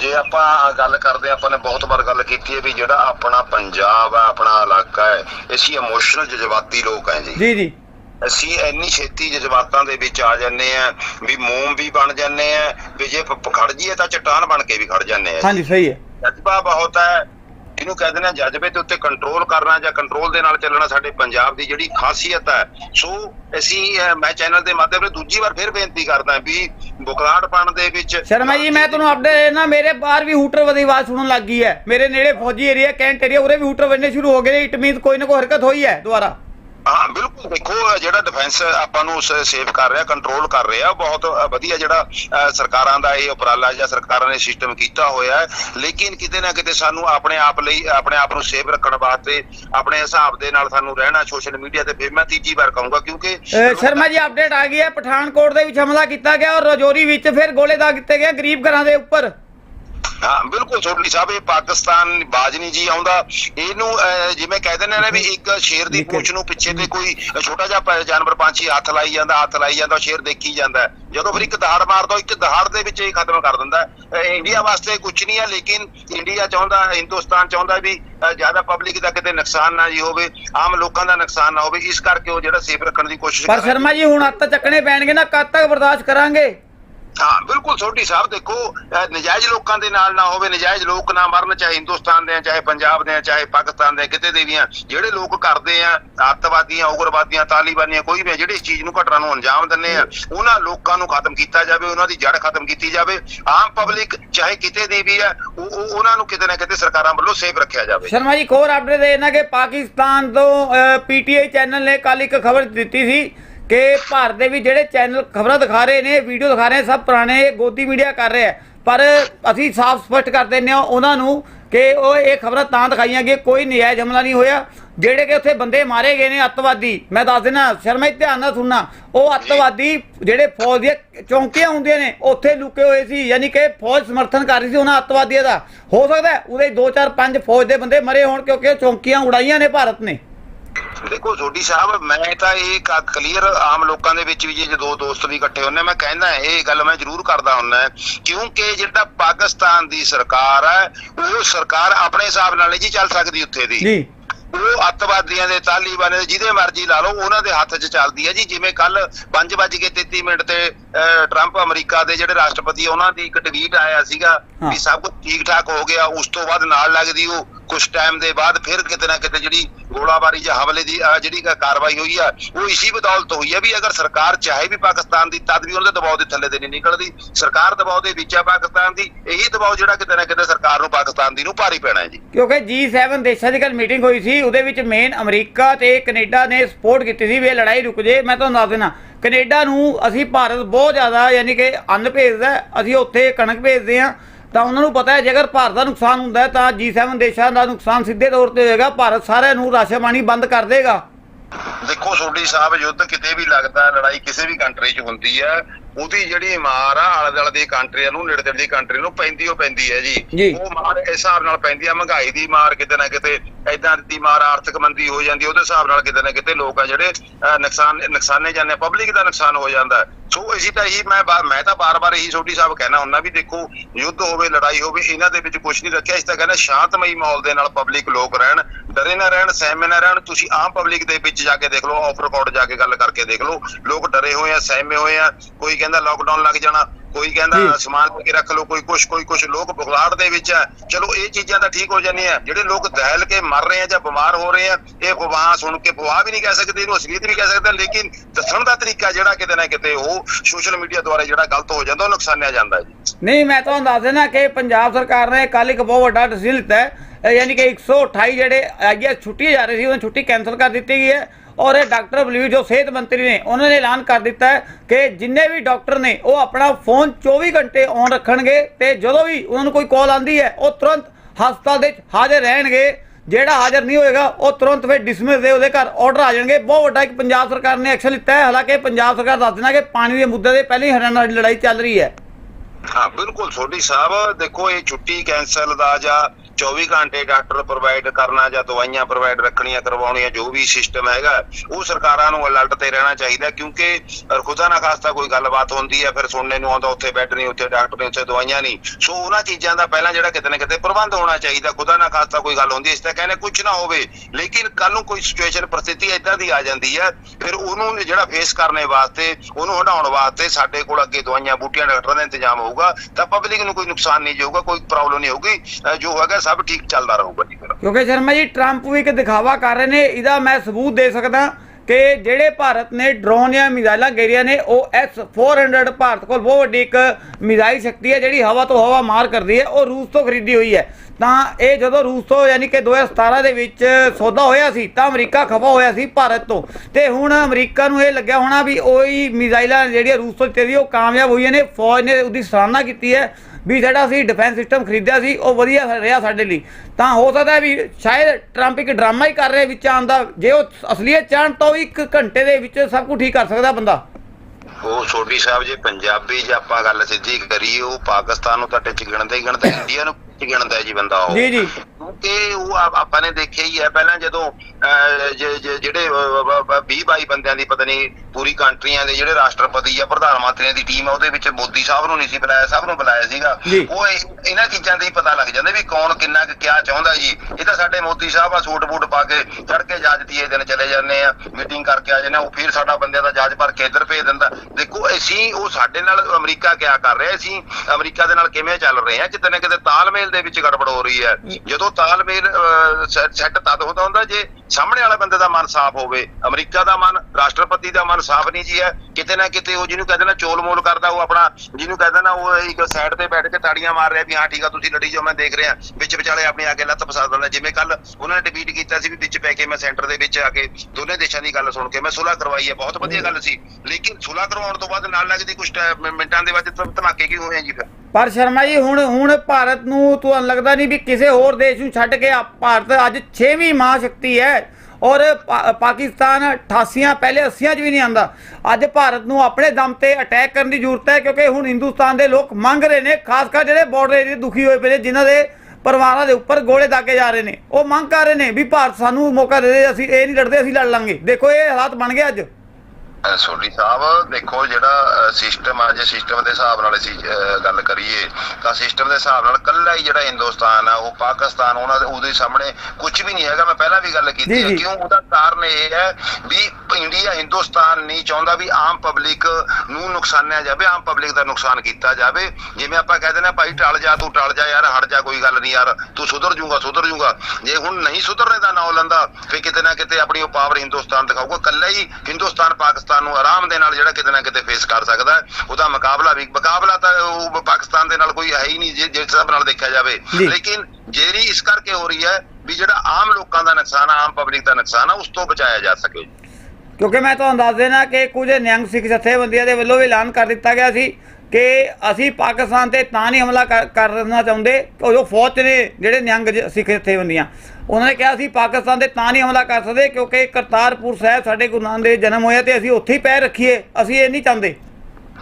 ਜੇ ਆਪਾਂ ਗੱਲ ਕਰਦੇ ਆਪਾਂ ਨੇ ਬਹੁਤ ਵਾਰ ਗੱਲ ਕੀਤੀ ਹੈ ਵੀ ਜਿਹੜਾ ਆਪਣਾ ਪੰਜਾਬ ਹੈ ਆਪਣਾ ਇਲਾਕਾ ਹੈ ਅਸੀਂ ਇਮੋਸ਼ਨਲ ਜਜ਼ਬਾਤੀ ਲੋਕ ਹਾਂ ਜੀ। ਜੀ ਜੀ। ਅਸੀਂ ਇੰਨੀ ਛੇਤੀ ਜਜ਼ਬਾਤਾਂ ਦੇ ਵਿੱਚ ਆ ਜਾਂਦੇ ਆ ਵੀ ਮੋਮ ਵੀ ਬਣ ਜਾਂਦੇ ਆ ਵੀ ਜੇ ਖੜ ਜੀਏ ਤਾਂ ਚਟਾਨ ਬਣ ਕੇ ਵੀ ਖੜ ਜਾਂਦੇ ਆ ਹਾਂਜੀ ਸਹੀ ਹੈ। ਜਜ਼ਬਾ ਬਹੁਤ ਹੈ ਇਹਨੂੰ ਕਹਿੰਦੇ ਨੇ ਜਜ਼ਬੇ ਦੇ ਉੱਤੇ ਕੰਟਰੋਲ ਕਰਨਾ ਜਾਂ ਕੰਟਰੋਲ ਦੇ ਨਾਲ ਚੱਲਣਾ ਸਾਡੇ ਪੰਜਾਬ ਦੀ ਜਿਹੜੀ ਖਾਸੀਅਤ ਹੈ। ਸੋ ਅਸੀਂ ਮੈਂ ਚੈਨਲ ਦੇ ਮਾਧਿਅਮ ਨਾਲ ਦੂਜੀ ਵਾਰ ਫਿਰ ਬੇਨਤੀ ਕਰਦਾ ਵੀ ਬੁਕਲਾੜਪਣ ਦੇ ਵਿੱਚ ਸ਼ਰਮਾ ਜੀ ਮੈਂ ਤੁਹਾਨੂੰ ਅਪਡੇਟ ਦੇਣਾ ਮੇਰੇ ਬਾਹਰ ਵੀ ਹੂਟਰ ਦੀ ਆਵਾਜ਼ ਸੁਣਨ ਲੱਗ ਗਈ ਹੈ। ਮੇਰੇ ਨੇੜੇ ਫੌਜੀ ਏਰੀਆ ਕੈਂਟ ਏਰੀਆ ਉਰੇ ਵੀ ਹੂਟਰ ਵੱਜਣੇ ਸ਼ੁਰੂ ਹੋ ਗਏ ਨੇ। ਇਟ ਮੀਨਸ ਕੋਈ ਨਾ ਕੋਈ ਹਰਕਤ ਹੋਈ ਹੈ ਦੁਬਾਰਾ। ਹਾਂ, ਬਿਲਕੁਲ ਦੇਖੋ ਜਿਹੜਾ ਡਿਫੈਂਸ ਆਪਾਂ ਨੂੰ ਸੇਵ ਕਰ ਰਿਹਾ ਕੰਟਰੋਲ ਕਰ ਰਿਹਾ ਬਹੁਤ ਵਧੀਆ ਜਿਹੜਾ ਸਰਕਾਰਾਂ ਦਾ ਇਹ ਉਪਰਾਲਾ ਜਾਂ ਸਰਕਾਰਾਂ ਨੇ ਸਿਸਟਮ ਕੀਤਾ ਹੋਇਆ ਹੈ। ਲੇਕਿਨ ਕਿਤੇ ਨਾ ਕਿਤੇ ਸਾਨੂੰ ਆਪਣੇ ਆਪ ਲਈ, ਆਪਣੇ ਆਪ ਨੂੰ ਸੇਫ ਰੱਖਣ ਵਾਸਤੇ, ਆਪਣੇ ਹਿਸਾਬ ਦੇ ਨਾਲ ਸਾਨੂੰ ਰਹਿਣਾ ਸੋਸ਼ਲ ਮੀਡੀਆ ਤੇ ਫਿਰ ਮੈਂ ਤੀਜੀ ਵਾਰ ਕਹੂੰਗਾ, ਕਿਉਂਕਿ ਸ਼ਰਮਾ ਜੀ ਅਪਡੇਟ ਆ ਗਈ ਹੈ, ਪਠਾਨਕੋਟ ਦੇ ਵਿੱਚ ਹਮਲਾ ਕੀਤਾ ਗਿਆ ਔਰ ਰਜੌਰੀ ਵਿੱਚ ਫਿਰ ਗੋਲੇ ਦਾਗ ਦਿੱਤੇ ਗਏ ਗਰੀਬ ਘਰਾਂ ਦੇ ਉੱਪਰ। ਹਾਂ ਬਿਲਕੁਲ ਸੋਢੀ ਸਾਹਿਬ ਇਹ ਪਾਕਿਸਤਾਨ ਬਾਜ ਨਹੀਂ ਜੀ ਆਉਂਦਾ ਇਹਨੂੰ ਜਿਵੇਂ ਕਹਿ ਦਿੰਦੇ ਨੇ ਵੀ ਇੱਕ ਸ਼ੇਰ ਦੀ। ਪੂੰਛ ਨੂੰ ਪਿੱਛੇ ਤੇ ਕੋਈ ਛੋਟਾ ਜਿਹਾ ਜਾਨਵਰ ਪੰਛੀ ਹੱਥ ਲਾਈ ਜਾਂਦਾ ਹੱਥ ਲਾਈ ਜਾਂਦਾ ਸ਼ੇਰ ਦੇਖੀ ਜਾਂਦਾ। ਜਦੋਂ ਫਿਰ ਇੱਕ ਦਹਾੜ ਮਾਰਦਾ ਇੱਕ ਦਹਾੜ ਦੇ ਵਿੱਚ ਹੀ ਖਤਮ ਕਰ ਦਿੰਦਾ ਇੰਡੀਆ ਵਾਸਤੇ ਕੁਝ ਨਹੀਂ ਹੈ ਲੇਕਿਨ ਇੰਡੀਆ ਚਾਹੁੰਦਾ ਹਿੰਦੁਸਤਾਨ ਚਾਹੁੰਦਾ ਵੀ ਜ਼ਿਆਦਾ ਪਬਲਿਕ ਦਾ ਕਿਤੇ ਨੁਕਸਾਨ ਨਾ ਜੀ ਹੋਵੇ ਆਮ ਲੋਕਾਂ ਦਾ ਨੁਕਸਾਨ ਨਾ ਹੋਵੇ ਇਸ ਕਰਕੇ ਉਹ ਜਿਹੜਾ ਸੇਫ ਰੱਖਣ ਦੀ ਕੋਸ਼ਿਸ਼ ਪਰ ਕਰ ਰਿਹਾ। ਸ਼ਰਮਾ ਜੀ ਹੁਣ ਹੱਥ ਚੱਕਣੇ ਪੈਣਗੇ ਨਾ ਕਦ ਤੱਕ ਬਰਦਾਸ਼ਤ ਕਰਾਂਗੇ ਹਾਂ, ਬਿਲਕੁਲ ਸੋਢੀ ਸਾਹਿਬ ਦੇਖੋ ਨਜਾਇਜ਼ ਲੋਕਾਂ ਦੇ ਨਾਲ ਨਾ ਹੋਵੇ, ਨਜਾਇਜ਼ ਲੋਕ ਨਾ ਮਰਨ, ਚਾਹੇ ਹਿੰਦੁਸਤਾਨ ਦੇ ਆ, ਚਾਹੇ ਪੰਜਾਬ ਦੇ ਆ, ਚਾਹੇ ਪਾਕਿਸਤਾਨ ਦੇ ਕਿਤੇ ਦੇ ਵੀ ਆ, ਜਿਹੜੇ ਲੋਕ ਕਰਦੇ ਆ, ਅੱਤਵਾਦੀਆਂ, ਉਗਰਵਾਦੀਆਂ, ਤਾਲੀਬਾਨੀਆਂ, ਕੋਈ ਵੀ ਜਿਹੜੇ ਇਸ ਚੀਜ਼ ਨੂੰ ਘਟਨਾ ਨੂੰ ਅੰਜਾਮ ਦਿੰਦੇ ਆ, ਉਹਨਾਂ ਲੋਕਾਂ ਨੂੰ ਖਤਮ ਕੀਤਾ ਜਾਵੇ, ਉਹਨਾਂ ਦੀ ਜੜ ਖਤਮ ਕੀਤੀ ਜਾਵੇ, ਆਮ ਪਬਲਿਕ ਚਾਹੇ ਕਿਤੇ ਦੀ ਵੀ ਆ ਉਹਨਾਂ ਨੂੰ ਕਿਤੇ ਨਾ ਕਿਤੇ ਸਰਕਾਰਾਂ ਵੱਲੋਂ ਸੇਫ ਰੱਖਿਆ ਜਾਵੇ। ਸ਼ਰਮਾ ਜੀ ਇੱਕ ਹੋਰ ਅਪਡੇਟ ਦੇਣਾ ਕਿ ਪਾਕਿਸਤਾਨ ਤੋਂ ਪੀਟੀਆਈ ਚੈਨਲ ਨੇ ਕੱਲ ਇੱਕ ਖਬਰ ਦਿੱਤੀ ਸੀ ਕਿ ਭਾਰਤ ਦੇ ਵੀ ਜਿਹੜੇ ਚੈਨਲ ਖਬਰਾਂ ਦਿਖਾ ਰਹੇ ਨੇ ਵੀਡੀਓ ਦਿਖਾ ਰਹੇ ਸਭ ਪੁਰਾਣੇ ਗੋਦੀ ਮੀਡੀਆ ਕਰ ਰਿਹਾ ਪਰ ਅਸੀਂ ਸਾਫ਼ ਸਪਸ਼ਟ ਕਰ ਦਿੰਦੇ ਹਾਂ ਉਹਨਾਂ ਨੂੰ ਕਿ ਉਹ ਇਹ ਖਬਰਾਂ ਤਾਂ ਦਿਖਾਈਆਂ ਗਈਆਂ, ਕੋਈ ਨਜਾਇਜ਼ ਹਮਲਾ ਨਹੀਂ ਹੋਇਆ। ਜਿਹੜੇ ਕਿ ਉੱਥੇ ਬੰਦੇ ਮਾਰੇ ਗਏ ਨੇ, ਅੱਤਵਾਦੀ। ਮੈਂ ਦੱਸ ਦਿੰਦਾ ਸ਼ਰਮਾ ਜੀ, ਧਿਆਨ ਨਾਲ ਸੁਣਨਾ। ਉਹ ਅੱਤਵਾਦੀ ਜਿਹੜੇ ਫੌਜ ਦੀਆਂ ਚੌਂਕੀਆਂ ਹੁੰਦੀਆਂ ਨੇ, ਉੱਥੇ ਲੁਕੇ ਹੋਏ ਸੀ, ਯਾਨੀ ਕਿ ਫੌਜ ਸਮਰਥਨ ਕਰ ਰਹੀ ਸੀ ਉਹਨਾਂ ਅੱਤਵਾਦੀਆਂ ਦਾ। ਹੋ ਸਕਦਾ ਉਹਦੇ 2 4 5 ਫੌਜ ਦੇ ਬੰਦੇ ਮਰੇ ਹੋਣ, ਕਿਉਂਕਿ ਉਹ ਚੌਂਕੀਆਂ ਉਡਾਈਆਂ ਨੇ ਭਾਰਤ ਨੇ। ਦੇਖੋ ਸੋਢੀ ਸਾਹਿਬ ਮੈਂ ਤਾਂ ਇਹ ਕਲੀਅਰ ਆਮ ਲੋਕਾਂ ਦੇ ਵਿੱਚ ਵੀ ਜੇ ਦੋ ਦੋਸਤ ਵੀ ਇਕੱਠੇ ਹੁੰਨੇ ਮੈਂ ਕਹਿੰਦਾ ਇਹ ਗੱਲ ਮੈਂ ਜ਼ਰੂਰ ਕਰਦਾ ਹੁੰਨਾ ਕਿਉਂਕਿ ਜਿਹੜਾ ਪਾਕਿਸਤਾਨ ਦੀ ਸਰਕਾਰ ਹੈ ਉਹ ਸਰਕਾਰ ਆਪਣੇ ਹਿਸਾਬ ਨਾਲ ਨਹੀਂ ਜੀ ਚੱਲ ਸਕਦੀ ਉੱਥੇ ਦੀ। ਜੀ। ਉਹ ਅੱਤਵਾਦੀਆਂ ਦੇ ਤਾਲੀਬਾਨ ਦੇ ਜਿਹਦੇ ਮਰਜ਼ੀ ਲਾ ਲਓ ਉਹਨਾਂ ਦੇ ਹੱਥ 'ਚ ਚੱਲਦੀ ਹੈ ਜੀ। ਜਿਵੇਂ ਕੱਲ 5:33 ਮਿੰਟ ਤੇ ਟਰੰਪ ਅਮਰੀਕਾ ਦੇ ਜਿਹੜੇ ਰਾਸ਼ਟਰਪਤੀ ਉਹਨਾਂ ਦੀ ਇੱਕ ਟਵੀਟ ਆਇਆ ਸੀਗਾ। ਵੀ ਸਭ ਕੁਝ ਠੀਕ ਠਾਕ ਹੋ ਗਿਆ ਉਸ ਤੋਂ ਬਾਅਦ ਨਾਲ ਲੱਗਦੀ ਉਹ ਕੁਝ ਟਾਈਮ ਦੇ ਬਾਅਦ ਫਿਰ ਕਿਤੇ ਨਾ ਕਿਤੇ ਜਿਹੜੀ ਗੋਲਾਬਾਰੀ ਜਾਂ ਹਮਲੇ ਦੀ ਜਿਹੜੀ ਕਾਰਵਾਈ ਹੋਈ ਆ, ਉਹ ਇਸੀ ਬਦੌਲਤ ਹੋਈ ਆ ਵੀ ਅਗਰ ਸਰਕਾਰ ਚਾਹੇ ਵੀ ਪਾਕਿਸਤਾਨ ਦੀ, ਤਦ ਵੀ ਉਹਨਾਂ ਦੇ ਦਬਾਅ ਦੇ ਥੱਲੇ ਤੇ ਨਹੀਂ ਨਿਕਲਦੀ। ਸਰਕਾਰ ਦਬਾਅ ਦੇ ਵਿੱਚ ਆ ਪਾਕਿਸਤਾਨ ਦੀ, ਇਹੀ ਦਬਾਅ ਜਿਹੜਾ ਕਿਤੇ ਨਾ ਕਿਤੇ ਸਰਕਾਰ ਨੂੰ ਪਾਕਿਸਤਾਨ ਦੀ ਨੂੰ ਭਾਰੀ ਪੈਣਾ ਹੈ ਜੀ। ਕਿਉਂਕਿ G7 ਦੇਸ਼ਾਂ ਦੀ ਕੱਲ ਮੀਟਿੰਗ ਹੋਈ ਸੀ, ਉਹਦੇ ਵਿੱਚ ਮੇਨ ਅਮਰੀਕਾ ਤੇ ਕੈਨੇਡਾ ਨੇ ਸਪੋਰਟ ਕੀਤੀ ਸੀ ਵੀ ਇਹ ਲੜਾਈ ਰੁਕ ਜੇ। ਮੈਂ ਤੁਹਾਨੂੰ ਦੱਸ ਦੇਣਾ ਕੈਨੇਡਾ ਨੂੰ ਅਸੀਂ ਭਾਰਤ ਬਹੁਤ ਜ਼ਿਆਦਾ ਯਾਨੀ ਕਿ ਅੰਨ ਭੇਜਦਾ ਅਸੀਂ ਉੱਥੇ ਕਣਕ ਭੇਜਦੇ ਹਾਂ ਤਾਂ ਉਹਨਾਂ ਨੂੰ ਪਤਾ ਹੈ, ਜੇਕਰ ਭਾਰਤ ਦਾ ਨੁਕਸਾਨ ਹੁੰਦਾ ਹੈ, ਤਾਂ G7 ਦੇਸ਼ਾਂ ਦਾ ਨੁਕਸਾਨ ਸਿੱਧੇ ਤੌਰ ਤੇ ਹੋਏਗਾ, ਭਾਰਤ ਸਾਰਿਆਂ ਨੂੰ ਰਾਸ਼ਨ ਪਾਣੀ ਬੰਦ ਕਰ ਦੇਗਾ। ਦੇਖੋ, ਸੋਢੀ ਸਾਹਿਬ, ਯੁੱਧ ਕਿਤੇ ਵੀ ਲੱਗਦਾ ਲੜਾਈ ਕਿਸੇ ਵੀ ਕੰਟਰੀ 'ਚ ਹੁੰਦੀ ਹੈ ਉਹਦੀ ਜਿਹੜੀ ਮਾਰ ਆ ਆਲੇ ਦੁਆਲੇ ਦੀ ਕੰਟਰੀਆਂ ਨੂੰ ਨੇੜੇ ਤੇੜੇ ਦੀ ਕੰਟਰੀ ਨੂੰ ਪੈਂਦੀ ਉਹ ਪੈਂਦੀ ਹੈ ਜੀ। ਉਹ ਮਾਰ ਇਸ ਹਿਸਾਬ ਨਾਲ ਪੈਂਦੀ ਆ ਮਹਿੰਗਾਈ ਦੀ ਮਾਰ ਕਿਤੇ ਨਾ ਕਿਤੇ ਐਦਾਂ ਦੀ ਮਾਰ ਆਰਥਿਕ ਮੰਦੀ ਹੋ ਜਾਂਦੀ ਉਹਦੇ ਹਿਸਾਬ ਨਾਲ ਕਿਤੇ ਨਾ ਕਿਤੇ ਲੋਕ ਆ ਜਿਹੜੇ ਨੁਕਸਾਨ ਨੁਕਸਾਨੇ ਜਾਂਦੇ ਪਬਲਿਕ ਦਾ ਨੁਕਸਾਨ ਹੋ ਜਾਂਦਾ। ਸੋ ਅਸੀਂ ਤਾਂ ਇਹੀ ਮੈਂ ਮੈਂ ਤਾਂ ਬਾਰ-ਬਾਰ ਇਹੀ ਸੋਢੀ ਸਾਹਿਬ ਕਹਿਣਾ ਹੁੰਦਾ ਵੀ ਦੇਖੋ ਯੁੱਧ ਹੋਵੇ ਲੜਾਈ ਹੋਵੇ ਇਹਨਾਂ ਦੇ ਵਿੱਚ ਕੁਝ ਨਹੀਂ ਰੱਖਿਆ ਇਸ ਤਾਂ ਕਹਿੰਦਾ ਸ਼ਾਂਤਮਈ ਮਾਹੌਲ ਦੇ ਨਾਲ ਪਬਲਿਕ ਲੋਕ ਰਹਿਣ ਡਰੇ ਨਾ ਰਹਿਣ ਸਹਿਮੇ ਨਾ ਰਹਿਣ ਤੁਸੀਂ ਆਮ ਪਬਲਿਕ ਦੇ ਵਿੱਚ ਜਾ ਕੇ ਦੇਖ ਲਓ ਆਫ ਰਿਕਾਰਡ ਜਾ ਕੇ ਗੱਲ ਕਰਕੇ ਦੇਖ ਲਓ ਲੋਕ ਡਰੇ ਹੋਏ ਆ ਸਹਿਮੇ ਹੋਏ ਆ ਕੋਈ ਕਹਿੰਦਾ ਲੋਕਡਾਊਨ ਲੱਗ ਜਾਣਾ ਕੋਈ ਕਹਿੰਦਾ। ਸਮਾਨ ਲੈ ਕੇ ਰੱਖ ਲਓ ਕੋਈ ਕੁਛ ਕੋਈ ਕੁਛ। ਲੋਕ ਬੁਖਲਾੜ ਦੇ ਵਿੱਚ ਆ ਚਲੋ ਇਹ ਚੀਜ਼ਾਂ ਤਾਂ ਠੀਕ ਹੋ ਜਾਂਦੀਆਂ। ਜਿਹੜੇ ਲੋਕ ਦਹਿਲ ਕੇ ਮਰ ਰਹੇ ਆ ਜਾਂ ਬਿਮਾਰ ਹੋ ਰਹੇ ਆ ਇਹ ਫਵਾਹ ਸੁਣ ਕੇ ਫਵਾਹ ਵੀ ਨਹੀਂ ਕਹਿ ਸਕਦੇ ਇਹਨੂੰ ਅਸਲੀਅਤ ਵੀ ਕਹਿ ਸਕਦੇ ਲੇਕਿਨ ਦੱਸਣ ਦਾ ਤਰੀਕਾ ਜਿਹੜਾ ਕਿਤੇ ਨਾ ਕਿਤੇ ਉਹ ਸੋਸ਼ਲ ਮੀਡੀਆ ਦੁਆਰਾ ਜਿਹੜਾ ਗਲਤ ਹੋ ਜਾਂਦਾ ਉਹ ਨੁਕਸਾਨਿਆ ਜਾਂਦਾ ਹੈ ਜੀ। ਨਹੀਂ ਮੈਂ ਤੁਹਾਨੂੰ ਦੱਸ ਦੇਣਾ ਕਿ ਪੰਜਾਬ ਸਰਕਾਰ ਨੇ ਕੱਲ ਇੱਕ ਬਹੁਤ ਵੱਡਾ ਡਿਸੀਜਨ ਲਿੱਤਾ ਹੈ। ਯਾਨੀ ਕਿ 128 ਜਿਹੜੇ ਆਈਏ ਛੁੱਟੀ ਜਾ ਰਹੀ ਸੀ ਉਹਨਾਂ ਛੁੱਟੀ ਕੈਨਸਲ ਕਰ ਦਿੱਤੀ ਗਈ ਹੈ। ਔਰ ਇਹ ਡਾਕਟਰ ਬਲਵੀਰ ਜੋ ਸਿਹਤ ਮੰਤਰੀ ਨੇ, ਉਹਨਾਂ ਨੇ ਐਲਾਨ ਕਰ ਦਿੱਤਾ ਹੈ ਕਿ ਜਿੰਨੇ ਵੀ ਡਾਕਟਰ ਨੇ, ਉਹ ਆਪਣਾ ਫੋਨ 24 ਘੰਟੇ ਔਨ ਰੱਖਣਗੇ ਤੇ ਜਦੋਂ ਵੀ ਉਹਨਾਂ ਨੂੰ ਕੋਈ ਕਾਲ ਆਂਦੀ ਹੈ, ਉਹ ਤੁਰੰਤ ਹਸਪਤਾਲ ਦੇ ਹਾਜ਼ਰ ਰਹਿਣਗੇ। ਜਿਹੜਾ ਹਾਜ਼ਰ ਨਹੀਂ ਹੋਏਗਾ, ਉਹ ਤੁਰੰਤ ਫਿਰ ਡਿਸਮਿਸ ਦੇ ਉਹਦੇ ਘਰ ਆਰਡਰ ਆ ਜਾਣਗੇ। ਬਹੁਤ ਵੱਡਾ ਇੱਕ ਪੰਜਾਬ ਸਰਕਾਰ ਨੇ ਐਕਸ਼ਨ ਲਿੱਤਾ ਹੈ। ਹਾਲਾਂਕਿ ਪੰਜਾਬ ਸਰਕਾਰ ਦੱਸ ਦੇਣਾ ਕਿ ਪਾਣੀ ਦੇ ਮੁੱਦੇ ਦੇ ਪਹਿਲੇ ਹਰਿਆਣਾ ਦੀ ਲੜਾਈ ਚੱਲ ਰਹੀ ਹੈ। ਹਾਂ, ਬਿਲਕੁਲ, ਸੋਢੀ ਸਾਹਿਬ, ਦੇਖੋ, ਇਹ ਛੁੱਟੀ ਕੈਂਸਲ ਦਾ ਜਾਂ 24 ਘੰਟੇ ਡਾਕਟਰ ਪ੍ਰੋਵਾਈਡ ਕਰਨਾ ਜਾਂ ਦਵਾਈਆਂ ਪ੍ਰੋਵਾਈਡ ਰੱਖਣੀਆਂ ਕਰਵਾਉਣੀਆਂ, ਜੋ ਵੀ ਸਿਸਟਮ ਹੈਗਾ, ਉਹ ਸਰਕਾਰਾਂ ਨੂੰ ਅਲਰਟ ਤੇ ਰਹਿਣਾ ਚਾਹੀਦਾ ਕਿਉਂਕਿ ਖੁਦਾ ਨਾ ਖਾਸਤਾ ਕੋਈ ਗੱਲਬਾਤ ਹੁੰਦੀ ਹੈ, ਫਿਰ ਸੁਣਨੇ ਨੂੰ ਆਉਂਦਾ, ਉੱਥੇ ਬੈੱਡ ਨਹੀਂ ਉੱਥੇ ਡਾਕਟਰ ਨਹੀਂ ਉੱਥੇ ਦਵਾਈਆਂ ਨਹੀਂ ਸੋ ਉਹਨਾਂ ਚੀਜ਼ਾਂ ਦਾ ਪਹਿਲਾਂ ਜਿਹੜਾ ਕਿਤੇ ਨਾ ਕਿਤੇ ਪ੍ਰਬੰਧ ਹੋਣਾ ਚਾਹੀਦਾ, ਖੁਦਾ ਨਾ ਖਾਸਤਾ ਕੋਈ ਗੱਲ ਹੁੰਦੀ ਇਸ ਤਾਂ ਕਹਿੰਦੇ ਕੁਝ ਨਾ ਹੋਵੇ, ਲੇਕਿਨ ਕੱਲ ਨੂੰ ਕੋਈ ਸਿਚੁਏਸ਼ਨ ਪ੍ਰਸਥਿਤੀ ਇਦਾਂ ਦੀ ਆ ਜਾਂਦੀ ਹੈ, ਫਿਰ ਉਹਨੂੰ ਜਿਹੜਾ ਫੇਸ ਕਰਨੇ ਵਾਸਤੇ, ਉਹਨੂੰ ਹਟਾਉਣ ਵਾਸਤੇ ਸਾਡੇ ਕੋਲ ਅੱਗੇ ਦਵਾਈਆਂ, ਬੂਟੀਆਂ, ਡਾਕਟਰਾਂ ਦਾ ਇੰਤਜ਼ਾਮ ਹੋਊਗਾ, ਤਾਂ ਪਬਲਿਕ ਨੂੰ ਕੋਈ ਨੁਕਸਾਨ ਨਹੀਂ ਜਾਊਗਾ, ਕੋਈ ਪ੍ਰੋਬਲਮ ਨਹੀਂ ਹੋਊਗੀ। ਜੋ ਹੈਗਾ ਸਭ ਠੀਕ ਚੱਲਦਾ ਰਹੂਗਾ ਜੀ ਫਿਰ। ਕਿਉਂਕਿ ਸ਼ਰਮਾ ਜੀ ਟਰੰਪ ਵੀ ਇੱਕ ਦਿਖਾਵਾ ਕਰ ਰਹੇ ਨੇ, ਇਹਦਾ ਮੈਂ ਸਬੂਤ ਦੇ ਸਕਦਾ ਕਿ ਜਿਹੜੇ ਭਾਰਤ ਨੇ ਡਰੋਨ ਜਾਂ ਮਿਜ਼ਾਈਲਾਂ ਗੇਰੀਆਂ ਨੇ, ਉਹ S400 ਭਾਰਤ ਕੋਲ ਬਹੁਤ ਵੱਡੀ ਇੱਕ ਮਿਜ਼ਾਈਲ ਸ਼ਕਤੀ ਹੈ, ਜਿਹੜੀ ਹਵਾ ਤੋਂ ਹਵਾ ਮਾਰ ਕਰਦੀ ਹੈ, ਉਹ ਰੂਸ ਤੋਂ ਖਰੀਦੀ ਹੋਈ ਹੈ। ਤਾਂ ਇਹ ਜਦੋਂ ਰੂਸ ਤੋਂ ਯਾਨੀ ਕਿ 2017 ਦੇ ਵਿੱਚ ਸੌਦਾ ਹੋਇਆ ਸੀ, ਤਾਂ ਅਮਰੀਕਾ ਖਫਾ ਹੋਇਆ ਸੀ ਭਾਰਤ ਤੋਂ। ਤੇ ਹੁਣ ਅਮਰੀਕਾ ਨੂੰ ਇਹ ਲੱਗਿਆ ਹੋਣਾ ਵੀ ਉਹੀ ਮਿਜ਼ਾਈਲਾਂ ਜਿਹੜੀਆਂ ਰੂਸ ਤੋਂ ਦਿੱਤੀ ਉਹ ਕਾਮਯਾਬ ਹੋਈਆਂ ਨੇ, ਫੌਜ ਨੇ ਉਹਦੀ ਸਰਾਹਨਾ ਕੀਤੀ ਹੈ। ਵੀ ਜਿਹੜਾ ਅਸੀਂ ਡਿਫੈਂਸ ਸਿਸਟਮ ਖਰੀਦਿਆ ਸੀ ਉਹ ਵਧੀਆ ਰਿਹਾ ਸਾਡੇ ਲਈ। ਤਾਂ ਹੋ ਸਕਦਾ ਵੀ ਸ਼ਾਇਦ ਟਰੰਪ ਇੱਕ ਡਰਾਮਾ ਹੀ ਕਰ ਰਿਹਾ ਵਿੱਚ ਆਉਣ ਦਾ। ਜੇ ਉਹ ਅਸਲੀਅਤ ਚਾਹਣ ਤਾਂ ਉਹ ਇੱਕ ਘੰਟੇ ਦੇ ਵਿੱਚ ਸਭ ਕੁਝ ਠੀਕ ਕਰ ਸਕਦਾ ਬੰਦਾ। ਉਹ ਛੋਟੀ ਸਾਹਿਬ ਜੇ ਪੰਜਾਬੀ ਜੇ ਆਪਾਂ ਗੱਲ ਸਿੱਧੀ ਕਰੀਏ ਉਹ ਪਾਕਿਸਤਾਨ ਨੂੰ ਤਾਂ ਟਿਚ ਗਿਣਦੇ ਹੀ ਗਿਣਦੇ <coughs> ਇੰਡੀਆ ਨੂੰ ਘੱਟ ਗਿਣਦਾ ਹੈ ਜੀ ਬੰਦਾ ਉਹ। ਜੀ ਜੀ। ਕਿਉਂਕਿ ਉਹ ਆਪ- ਆਪਾਂ ਨੇ ਦੇਖਿਆ ਹੀ ਹੈ ਪਹਿਲਾਂ ਜਦੋਂ ਅਹ, ਜ- ਜ- ਜਿਹੜੇ 20 22 ਬੰਦਿਆਂ ਦੀ ਪਤਾ ਨਹੀਂ ਪੂਰੀ ਕੰਟਰੀਆਂ ਦੇ ਜਿਹੜੇ ਰਾਸ਼ਟਰਪਤੀ ਜਾਂ ਪ੍ਰਧਾਨ ਮੰਤਰੀਆਂ ਦੀ ਟੀਮ ਆ ਉਹਦੇ ਵਿੱਚ ਮੋਦੀ ਸਾਹਿਬ ਨੂੰ ਨਹੀਂ ਸੀ ਬੁਲਾਇਆ ਸਭ ਨੂੰ ਬੁਲਾਇਆ ਸੀਗਾ। ਜੀ। ਉਹ ਇਹ- ਇਹਨਾਂ ਚੀਜ਼ਾਂ ਦੇ ਹੀ ਪਤਾ ਲੱਗ ਜਾਂਦਾ ਵੀ ਕੌਣ ਕਿੰਨਾ ਕੁ ਕਿਆ ਚਾਹੁੰਦਾ ਜੀ। ਇਹ ਤਾਂ ਸਾਡੇ ਮੋਦੀ ਸਾਹਿਬ ਆ ਸੂਟ ਬੂਟ ਪਾ ਕੇ ਚੜ ਕੇ ਜਹਾਜ਼ ਤੀਏ ਦਿਨ ਚਲੇ ਜਾਂਦੇ ਆ ਮੀਟਿੰਗ ਕਰਕੇ ਆ ਜਾਂਦੇ ਆ ਉਹ ਫਿਰ ਸਾਡਾ ਬੰਦਿਆਂ ਦਾ ਜਹਾਜ਼ ਭਰ ਕੇ ਇੱਧਰ ਭੇਜ ਦਿੰਦਾ। ਦੇਖੋ ਅਸੀਂ ਉਹ ਸਾਡੇ ਨਾਲ ਅਮਰੀਕਾ ਕਿਆ ਕਰ ਰਿਹਾ ਅਸੀਂ ਅਮਰੀਕਾ ਦੇ ਨਾਲ ਕਿਵੇਂ ਚੱਲ ਰਹੇ ਆ ਕਿਤੇ ਨਾ ਕਿਤੇ ਤਾਲਮੇਲ ਦੇ ਵਿੱਚ ਗੜਬੜ ਹੋ ਰਹੀ ਹੈ। ਜਦੋਂ ਤਾਲਮੇਲ ਸੈੱਟ ਤਦ ਹੁੰਦਾ ਹੁੰਦਾ ਜੇ ਸਾਹਮਣੇ ਵਾਲੇ ਬੰਦੇ ਦਾ ਮਨ ਸਾਫ਼ ਹੋਵੇ। ਅਮਰੀਕਾ ਦਾ ਮਨ ਰਾਸ਼ਟਰਪਤੀ ਦਾ ਮਨ ਸਾਫ਼ ਨਹੀਂ ਜੀ ਹੈ। ਕਿਤੇ ਨਾ ਕਿਤੇ ਉਹ ਜਿਹਨੂੰ ਕਹਿੰਦੇ ਨਾ ਚੋਲ ਮੋਲ ਕਰਦਾ ਉਹ ਆਪਣਾ ਜਿਹਨੂੰ ਕਹਿੰਦੇ ਨਾ ਉਹ ਇੱਕ ਸਾਈਡ ਤੇ ਬੈਠ ਕੇ ਤਾੜੀਆਂ ਮਾਰ ਰਿਹਾ ਵੀ ਹਾਂ ਠੀਕ ਆ ਤੁਸੀਂ ਲੜੀ ਜਾਓ ਮੈਂ ਦੇਖ ਰਿਹਾ। ਵਿੱਚ ਵਿਚਾਲੇ ਆਪਣੇ ਆ ਕੇ ਲੱਤ ਫਸਾ ਦਿੰਦਾ। ਜਿਵੇਂ ਕੱਲ ਉਹਨਾਂ ਨੇ ਡਿਬੇਟ ਕੀਤਾ ਸੀ ਵੀ ਵਿੱਚ ਪੈ ਕੇ ਮੈਂ ਸੈਂਟਰ ਦੇ ਵਿੱਚ ਆ ਕੇ ਦੋਨੇ ਦੇਸ਼ਾਂ ਦੀ ਗੱਲ ਸੁਣ ਕੇ ਮੈਂ ਸੁਲ੍ਹਾ ਕਰਵਾਈ ਹੈ। ਬਹੁਤ ਵਧੀਆ ਗੱਲ ਸੀ। ਲੇਕਿਨ ਸੁਲ੍ਹਾ ਕਰਵਾਉਣ ਤੋਂ ਬਾਅਦ ਨਾਲ ਲੱਗਦੀ ਕੁਝ ਮਿੰਟਾਂ ਦੇ ਵਿੱਚ ਧਮਾਕੇ ਕੀ ਹੋਏ ਜੀ ਫਿਰ? ਪਰ ਸ਼ਰਮਾ ਜੀ, ਹੁਣ ਹੁਣ ਭਾਰਤ ਨੂੰ ਤੁਹਾਨੂੰ ਲੱਗਦਾ ਨਹੀਂ ਵੀ ਕਿਸੇ ਹੋਰ ਦੇਸ਼ ਨੂੰ ਛੱਡ ਕੇ ਆ- ਭਾਰਤ ਅੱਜ 6ਵੀਂ ਮਹਾਸ਼ਕਤੀ ਹੈ ਔਰ ਪਾ- ਪਾਕਿਸਤਾਨ 88 ਪਹਿਲੇ 80 ਚ ਵੀ ਨਹੀਂ ਆਂਦਾ ਅੱਜ ਭਾਰਤ ਨੂੰ ਆਪਣੇ ਦਮ ਤੇ ਅਟੈਕ ਕਰਨ ਦੀ ਜ਼ਰੂਰਤ ਹੈ ਕਿਉਂਕਿ ਹੁਣ ਹਿੰਦੁਸਤਾਨ ਦੇ ਲੋਕ ਮੰਗ ਰਹੇ ਨੇ, ਖਾਸ ਕਰ ਜਿਹੜੇ ਬਾਰਡਰ ਏਰੀਏ ਦੁਖੀ ਹੋਏ ਪਏ ਨੇ, ਜਿਨ੍ਹਾਂ ਦੇ ਪਰਿਵਾਰਾਂ ਦੇ ਉੱਪਰ ਗੋਲੇ ਦਾਗੇ ਜਾ ਰਹੇ ਨੇ। ਉਹ ਮੰਗ ਕਰ ਰਹੇ ਨੇ ਵੀ ਭਾਰਤ ਸਾਨੂੰ ਮੌਕਾ ਦੇ ਦੇ, ਅਸੀਂ ਇਹ ਨਹੀਂ ਲੜਦੇ ਅਸੀਂ ਲੜ ਲਾਂਗੇ। ਦੇਖੋ ਇਹ ਹਾਲਾਤ ਬਣ ਗਏ ਅੱਜ। ਸੋਢੀ ਸਾਹਿਬ ਦੇਖੋ ਜਿਹੜਾ ਸਿਸਟਮ ਆ ਜੇ ਸਿਸਟਮ ਦੇ ਹਿਸਾਬ ਨਾਲ ਅਸੀਂ ਗੱਲ ਕਰੀਏ ਤਾਂ ਸਿਸਟਮ ਦੇ ਹਿਸਾਬ ਨਾਲ ਕੱਲਾ ਹੀ ਜਿਹੜਾ ਹਿੰਦੁਸਤਾਨ ਆ ਉਹ ਪਾਕਿਸਤਾਨ ਉਹਨਾਂ ਦੇ ਉਹਦੇ ਸਾਹਮਣੇ ਕੁਝ ਵੀ ਨਹੀਂ ਹੈਗਾ। ਮੈਂ ਪਹਿਲਾਂ ਵੀ ਗੱਲ ਕੀਤੀ ਹੈ। ਕਿਉਂ? ਉਹਦਾ ਕਾਰਨ ਇਹ ਹੈ ਵੀ ਇੰਡੀਆ ਹਿੰਦੁਸਤਾਨ ਨਹੀਂ ਚਾਹੁੰਦਾ ਵੀ ਆਮ ਪਬਲਿਕ ਨੂੰ ਨੁਕਸਾਨਿਆ ਜਾਵੇ ਆਮ ਪਬਲਿਕ ਦਾ ਨੁਕਸਾਨ ਕੀਤਾ ਜਾਵੇ। ਜਿਵੇਂ ਆਪਾਂ ਕਹਿੰਦੇ ਨੇ ਭਾਈ ਟਲ ਜਾ ਤੂੰ ਟਲ ਜਾ ਯਾਰ ਹਟ ਜਾ ਕੋਈ ਗੱਲ ਨਹੀਂ ਯਾਰ ਤੂੰ ਸੁਧਰ ਜੂਗਾ ਸੁਧਰ ਜੂਗਾ ਜੇ ਹੁਣ ਨਹੀਂ ਸੁਧਰਨੇ ਦਾ ਨਾਂ ਲੰਦਾ ਫੇ ਕਿਤੇ ਨਾ ਕਿਤੇ ਆਪਣੀ ਉਹ ਪਾਵਰ ਹਿੰਦੁਸਤਾਨ ਦਿਖਾਊਗਾ। ਕੱਲਾ ਹੀ ਹਿੰਦੁਸਤਾਨ ਪਾਕਿਸਤਾਨ ਨੂੰ ਆਰਾਮ ਦੇ ਨਾਲ ਜਿਹੜਾ ਕਿਤੇ ਨਾ ਕਿਤੇ ਫੇਸ ਕਰ ਸਕਦਾ। ਉਹਦਾ ਮੁਕਾਬਲਾ ਵੀ ਮੁਕਾਬਲਾ ਤਾਂ ਉਹ ਪਾਕਿਸਤਾਨ ਦੇ ਨਾਲ ਕੋਈ ਹੈ ਹੀ ਨਹੀਂ ਜੇ ਜਿਸ ਹਿਸਾਬ ਨਾਲ ਦੇਖਿਆ ਜਾਵੇ। ਲੇਕਿਨ ਜੇਰੀ ਇਸ ਕਰਕੇ ਹੋ ਰਹੀ ਹੈ ਵੀ ਜਿਹੜਾ ਆਮ ਲੋਕਾਂ ਦਾ ਨੁਕਸਾਨ ਆਮ ਪਬਲਿਕ ਦਾ ਨੁਕਸਾਨ ਆ ਉਸ ਤੋਂ ਬਚਾਇਆ ਜਾ ਸਕੇ ਕਿਉਂਕਿ ਮੈਂ ਤੁਹਾਨੂੰ ਦੱਸ ਦੇਣਾ ਕਿ ਕੁਝ ਨਿਹੰਗ ਸਿੱਖ ਜਥੇਬੰਦੀਆਂ ਦੇ ਵੱਲੋਂ ਵੀ ਐਲਾਨ ਕਰ ਦਿੱਤਾ ਗਿਆ ਸੀ ਕਿ ਅਸੀਂ ਪਾਕਿਸਤਾਨ ਤੇ ਤਾਂ ਨਹੀਂ ਹਮਲਾ ਕਰ- ਕਰਨਾ ਚਾਹੁੰਦੇ ਉਹ ਜੋ ਫੌਜ ਨੇ ਜਿਹੜੇ ਨਿਹੰਗ ਸਿੱਖ ਜਥੇਬੰਦੀਆਂ ਉਹਨਾਂ ਨੇ ਕਿਹਾ ਅਸੀਂ ਪਾਕਿਸਤਾਨ ਤੇ ਤਾਂ ਨਹੀਂ ਹਮਲਾ ਕਰ ਸਕਦੇ ਕਿਉਂਕਿ ਕਰਤਾਰਪੁਰ ਸਾਹਿਬ ਸਾਡੇ ਗੁਰੂ ਨਾਨਕ ਦੇਵ ਜਨਮ ਹੋਇਆ ਤੇ ਅਸੀਂ ਉੱਥੇ ਹੀ ਪੈਰ ਰੱਖੀਏ, ਅਸੀਂ ਇਹ ਨਹੀਂ ਚਾਹੁੰਦੇ।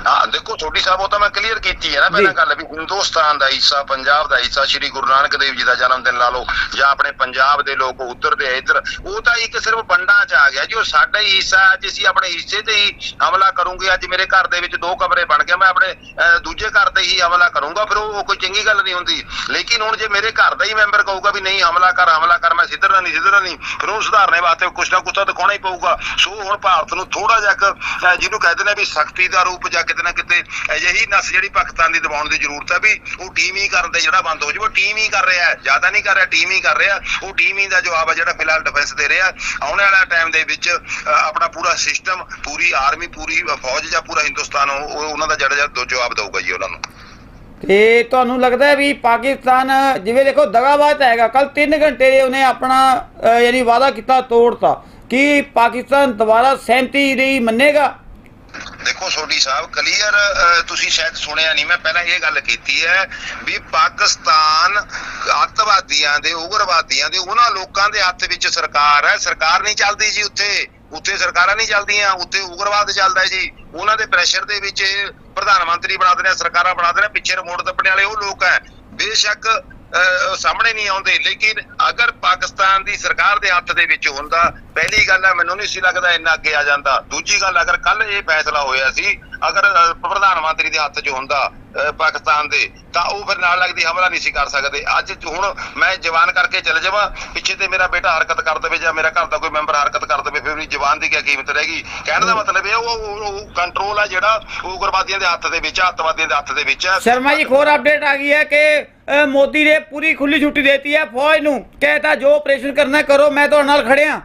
ਹਾਂ ਦੇਖੋ ਛੋਟੀ ਸਾਹਿਬ ਉਹ ਤਾਂ ਮੈਂ ਕਲੀਅਰ ਕੀਤੀ ਹੈ ਨਾ ਪਹਿਲਾਂ। ਗੱਲ ਵੀ ਹਿੰਦੁਸਤਾਨ ਦਾ ਹਿੱਸਾ ਪੰਜਾਬ ਦਾ ਹਿੱਸਾ ਸ੍ਰੀ ਗੁਰੂ ਨਾਨਕ ਦੇਵ ਜੀ ਦਾ ਜਨਮ ਦਿਨ ਲਾ ਲਓ ਜਾਂ ਆਪਣੇ ਪੰਜਾਬ ਦੇ ਲੋਕ ਉੱਧਰ ਦੇ ਇੱਧਰ ਉਹ ਤਾਂ ਇੱਕ ਸਿਰਫ ਵੰਡਾਂ ਚ ਆ ਗਿਆ ਜੀ ਉਹ ਸਾਡਾ ਹੀ ਹਿੱਸਾ ਅੱਜ ਅਸੀਂ ਆਪਣੇ ਹਿੱਸੇ ਤੇ ਹੀ ਹਮਲਾ ਕਰੂੰਗੇ ਅੱਜ ਮੇਰੇ ਘਰ ਦੇ ਵਿੱਚ ਦੋ ਕਮਰੇ ਬਣ ਗਏ ਮੈਂ ਆਪਣੇ ਦੂਜੇ ਘਰ ਤੇ ਹੀ ਹਮਲਾ ਕਰੂੰਗਾ ਫਿਰ ਉਹ ਉਹ ਕੋਈ ਚੰਗੀ ਗੱਲ ਨਹੀਂ ਹੁੰਦੀ ਲੇਕਿਨ ਹੁਣ ਜੇ ਮੇਰੇ ਘਰ ਦਾ ਹੀ ਮੈਂਬਰ ਕਹੂਗਾ ਵੀ ਨਹੀਂ ਹਮਲਾ ਕਰ ਹਮਲਾ ਕਰ ਮੈਂ ਸਿੱਧਰਨਾ ਨਹੀਂ ਸਿੱਧਰਨਾ ਨਹੀਂ ਫਿਰ ਉਹਨੂੰ ਸੁਧਾਰਨੇ ਵਾਸਤੇ ਕੁਛ ਨਾ ਕੁਛ ਤਾਂ ਦਿਖਾਉਣਾ ਹੀ ਪਊਗਾ ਸੋ ਹੁਣ ਭਾਰਤ ਨੂੰ ਥੋੜਾ ਜਿਹਾ ਜਿਹਨੂੰ ਕਹਿੰਦੇ ਨੇ ਵੀ ਸਖਤੀ ਦਾ ਰੂਪ ਜਾਂ ਕਿਤੇ ਨਾ ਕਿਤੇ ਅਜਿਹੀ ਨਸ ਜਿਹੜੀ ਪਾਕਿਸਤਾਨ ਦੀ ਦਬਾਉਣ ਦੀ ਜ਼ਰੂਰਤ ਹੈ ਵੀ ਉਹ ਟੀਮ ਹੀ ਕਰਨ ਦੇ ਜਿਹੜਾ ਬੰਦ ਹੋ ਜਾਵੇ ਟੀਮ ਹੀ ਕਰ ਰਿਹਾ ਜ਼ਿਆਦਾ ਨਹੀਂ ਕਰ ਰਿਹਾ ਟੀਮ ਹੀ ਕਰ ਰਿਹਾ। ਉਹ ਟੀਮ ਹੀ ਦਾ ਜਵਾਬ ਹੈ ਜਿਹੜਾ ਫਿਲਹਾਲ ਡਿਫੈਂਸ ਦੇ ਰਿਹਾ। ਆਉਣ ਵਾਲਾ ਟਾਈਮ ਦੇ ਵਿੱਚ ਆਪਣਾ ਪੂਰਾ ਸਿਸਟਮ ਪੂਰੀ ਆਰਮੀ ਪੂਰੀ ਫੌਜ ਜਾਂ ਪੂਰਾ ਹਿੰਦੁਸਤਾਨ, ਉਹ ਉਹਨਾਂ ਦਾ ਜਿਹੜਾ ਜਵਾਬ ਦਊਗਾ ਜੀ ਉਹਨਾਂ ਨੂੰ। ਤੇ ਤੁਹਾਨੂੰ ਲੱਗਦਾ ਹੈ ਵੀ ਪਾਕਿਸਤਾਨ, ਜਿਵੇਂ ਦੇਖੋ ਦਗਾਬਾਜ਼ ਹੈਗਾ ਕੱਲ 3 ਘੰਟੇ ਉਹਨੇ ਆਪਣਾ ਯਾਨੀ ਵਾਅਦਾ ਕੀਤਾ, ਤੋੜਤਾ। ਕਿ ਪਾਕਿਸਤਾਨ ਦੁਬਾਰਾ ਸਹਿਮਤੀ ਲਈ ਮੰਨੇਗਾ? ਦੇਖੋ, ਸੋਢੀ ਸਾਹਿਬ, ਕਲੀਅਰ ਤੁਸੀਂ ਸ਼ਾਇਦ ਸੁਣਿਆ ਨਹੀਂ, ਮੈਂ ਪਹਿਲਾਂ ਇਹ ਗੱਲ ਕੀਤੀ ਹੈ ਵੀ ਪਾਕਿਸਤਾਨ ਅੱਤਵਾਦੀਆਂ ਦੇ, ਉਗਰਵਾਦੀਆਂ ਦੇ, ਉਹਨਾਂ ਲੋਕਾਂ ਦੇ ਹੱਥ ਵਿੱਚ ਸਰਕਾਰ ਹੈ। ਸਰਕਾਰ ਨਹੀਂ ਚੱਲਦੀ ਜੀ ਉੱਥੇ। ਉੱਥੇ ਸਰਕਾਰਾਂ ਨਹੀਂ ਚੱਲਦੀਆਂ, ਉੱਥੇ ਉਗਰਵਾਦ ਚੱਲਦਾ ਜੀ। ਉਹਨਾਂ ਦੇ ਪ੍ਰੈਸ਼ਰ ਦੇ ਵਿੱਚ ਪ੍ਰਧਾਨ ਮੰਤਰੀ ਬਣਾ ਦਿੰਦੇ ਆ, ਸਰਕਾਰਾਂ ਬਣਾ ਦਿੰਦੇ ਆ, ਪਿੱਛੇ ਰਿਮੋਟ ਦੱਬਣੇ ਵਾਲੇ ਉਹ ਲੋਕ ਹੈ। ਬੇਸ਼ੱਕ ਸਾਹਮਣੇ ਨਹੀਂ ਆਉਂਦੇ। ਲੇਕਿਨ ਅਗਰ ਪਾਕਿਸਤਾਨ ਦੀ ਸਰਕਾਰ ਦੇ ਹੱਥ ਦੇ ਵਿੱਚ ਹੁੰਦਾ, ਪਹਿਲੀ ਗੱਲ ਹੈ ਮੈਨੂੰ ਨਹੀਂ ਸੀ ਲੱਗਦਾ ਇੰਨਾ ਅੱਗੇ ਆ ਜਾਂਦਾ। ਦੂਜੀ ਗੱਲ, ਅਗਰ ਕੱਲ ਇਹ ਫੈਸਲਾ ਹੋਇਆ ਸੀ, ਅਗਰ ਪ੍ਰਧਾਨ ਮੰਤਰੀ ਦੇ ਹੱਥ 'ਚ ਹੁੰਦਾ ਪਾਕਿਸਤਾਨ ਦੇ ਤਾਂ ਉਹ ਫਿਰ ਨਾਲ ਲੱਗਦੀ ਹਮਲਾ ਨਹੀਂ ਸੀ ਕਰ ਸਕਦੇ। ਅੱਜ ਹੁਣ ਮੈਂ ਜਵਾਨ ਕਰਕੇ ਚਲੇ ਜਾਵਾਂ ਪਿੱਛੇ ਤੇ ਮੇਰਾ ਬੇਟਾ ਹਰਕਤ ਕਰ ਦੇਵੇ ਜਾਂ ਮੇਰਾ ਘਰ ਦਾ ਕੋਈ ਮੈਂਬਰ ਹਰਕਤ ਕਰ ਦੇਵੇ ਫਿਰ ਵੀ ਜਵਾਨ ਦੀ ਕੀ ਕੀਮਤ ਰਹੇਗੀ ਕਹਿਣ ਦਾ ਮਤਲਬ ਇਹ ਉਹ ਕੰਟਰੋਲ ਹੈ ਜਿਹੜਾ ਉਹ ਉਗਰਵਾਦੀਆਂ ਦੇ ਹੱਥ ਦੇ ਵਿੱਚ ਹੈ, ਅੱਤਵਾਦੀਆਂ ਦੇ ਹੱਥ ਦੇ ਵਿੱਚ ਹੈ ਸ਼ਰਮਾ ਜੀ ਹੋਰ ਅਪਡੇਟ ਆ ਗਈ ਹੈ ਕਿ ਮੋਦੀ ਨੇ ਪੂਰੀ ਖੁੱਲੀ ਛੁੱਟੀ ਦੇਤੀ ਹੈ ਫੌਜ ਨੂੰ। ਕਹਿਤਾ ਜੋ ਆਪਰੇਸ਼ਨ ਕਰਨਾ ਕਰੋ ਮੈਂ ਤੁਹਾਡੇ ਨਾਲ ਖੜਿਆ।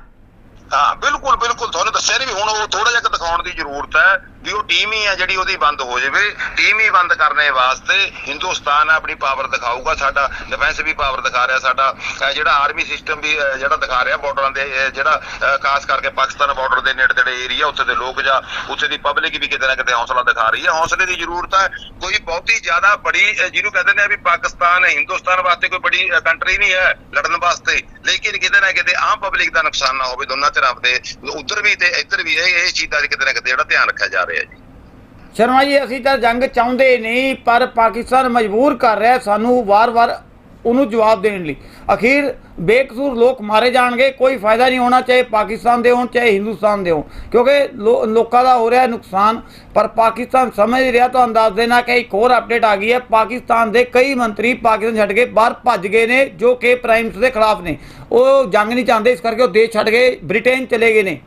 ਹਾਂ ਬਿਲਕੁਲ ਬਿਲਕੁਲ। ਤੁਹਾਨੂੰ ਦੱਸਿਆ ਨਹੀਂ ਵੀ ਹੁਣ ਉਹ ਥੋੜਾ ਜਿਹਾ ਦਿਖਾਉਣ ਦੀ ਜ਼ਰੂਰਤ ਹੈ। ਵੀ ਉਹ ਟੀਮ ਹੀ ਹੈ ਜਿਹੜੀ ਉਹਦੀ ਬੰਦ ਹੋ ਜਾਵੇ। ਟੀਮ ਹੀ ਬੰਦ ਕਰਨੇ ਵਾਸਤੇ ਹਿੰਦੁਸਤਾਨ ਆਪਣੀ ਪਾਵਰ ਦਿਖਾਊਗਾ ਸਾਡਾ ਡਿਫੈਂਸ ਵੀ ਪਾਵਰ ਦਿਖਾ ਰਿਹਾ ਸਾਡਾ ਜਿਹੜਾ ਆਰਮੀ ਸਿਸਟਮ ਵੀ ਜਿਹੜਾ ਦਿਖਾ ਰਿਹਾ ਬਾਰਡਰਾਂ ਦੇ ਜਿਹੜਾ ਖਾਸ ਕਰਕੇ ਪਾਕਿਸਤਾਨ ਬਾਰਡਰ ਦੇ ਨੇੜੇ ਤੇੜੇ ਏਰੀਆ ਉੱਥੇ ਦੇ ਲੋਕ ਜਾਂ ਉੱਥੇ ਦੀ ਪਬਲਿਕ ਵੀ ਕਿਤੇ ਨਾ ਕਿਤੇ ਹੌਸਲਾ ਦਿਖਾ ਰਹੀ ਹੈ। ਹੌਸਲੇ ਦੀ ਜ਼ਰੂਰਤ ਹੈ ਕੋਈ ਬਹੁਤੀ ਜ਼ਿਆਦਾ ਬੜੀ ਅਹ, ਜਿਹਨੂੰ ਕਹਿੰਦੇ ਨੇ ਵੀ ਪਾਕਿਸਤਾਨ ਹਿੰਦੁਸਤਾਨ ਵਾਸਤੇ ਕੋਈ ਬੜੀ ਕੰਟਰੀ ਨਹੀਂ ਹੈ ਲੜਨ ਵਾਸਤੇ ਲੇਕਿਨ ਕਿਤੇ ਨਾ ਕਿਤੇ ਆਮ ਪਬਲਿਕ ਦਾ ਨੁਕਸਾਨ ਨਾ ਹੋਵੇ ਦੋਨਾਂ ਤਰਫ ਦੇ ਉੱਧਰ ਵੀ ਤੇ ਇੱਧਰ ਵੀ ਇਹ ਇਹ ਚੀਜ਼ਾਂ ਦਾ ਕਿਤੇ ਨਾ ਕਿਤੇ ਜਿਹੜਾ ਧਿਆਨ ਰੱਖਿਆ ਜਾ ਰਿਹਾ। ਜੀ। ਸ਼ਰਮਾ ਜੀ, ਅਸੀਂ ਤਾਂ ਜੰਗ ਚਾਹੁੰਦੇ ਨਹੀਂ, ਪਰ ਪਾਕਿਸਤਾਨ ਮਜਬੂਰ ਕਰ ਰਿਹਾ ਸਾਨੂੰ ਵਾਰ-ਵਾਰ ਉਹਨੂੰ ਜਵਾਬ ਦੇਣ ਲਈ। ਅਖੀਰ ਬੇਕਸੂਰ ਲੋਕ ਮਾਰੇ ਜਾਣਗੇ, ਕੋਈ ਫਾਇਦਾ ਨਹੀਂ ਹੋਣਾ, ਚਾਹੇ ਪਾਕਿਸਤਾਨ ਦੇ ਹੋਣ, ਚਾਹੇ ਹਿੰਦੁਸਤਾਨ ਦੇ ਹੋਣ। ਕਿਉਂਕਿ ਲੋਕਾਂ ਦਾ ਹੋ ਰਿਹਾ ਨੁਕਸਾਨ, ਪਰ ਪਾਕਿਸਤਾਨ ਸਮਝ ਰਿਹਾ, ਤੁਹਾਨੂੰ ਦੱਸ ਦੇਣਾ ਕਿ ਇੱਕ ਹੋਰ ਅਪਡੇਟ ਆ ਗਈ ਹੈ। ਪਾਕਿਸਤਾਨ ਦੇ ਕਈ ਮੰਤਰੀ ਪਾਕਿਸਤਾਨ ਛੱਡ ਕੇ ਬਾਹਰ ਭੱਜ ਗਏ ਨੇ, ਜੋ ਕਿ ਪ੍ਰਾਈਮ ਦੇ ਖਿਲਾਫ ਨੇ। ਉਹ ਜੰਗ ਨਹੀਂ ਚਾਹੁੰਦੇ, ਇਸ ਕਰਕੇ ਉਹ ਦੇਸ਼ ਛੱਡ ਗਏ, ਬ੍ਰਿਟੇਨ ਚਲੇ ਗਏ ਨੇ।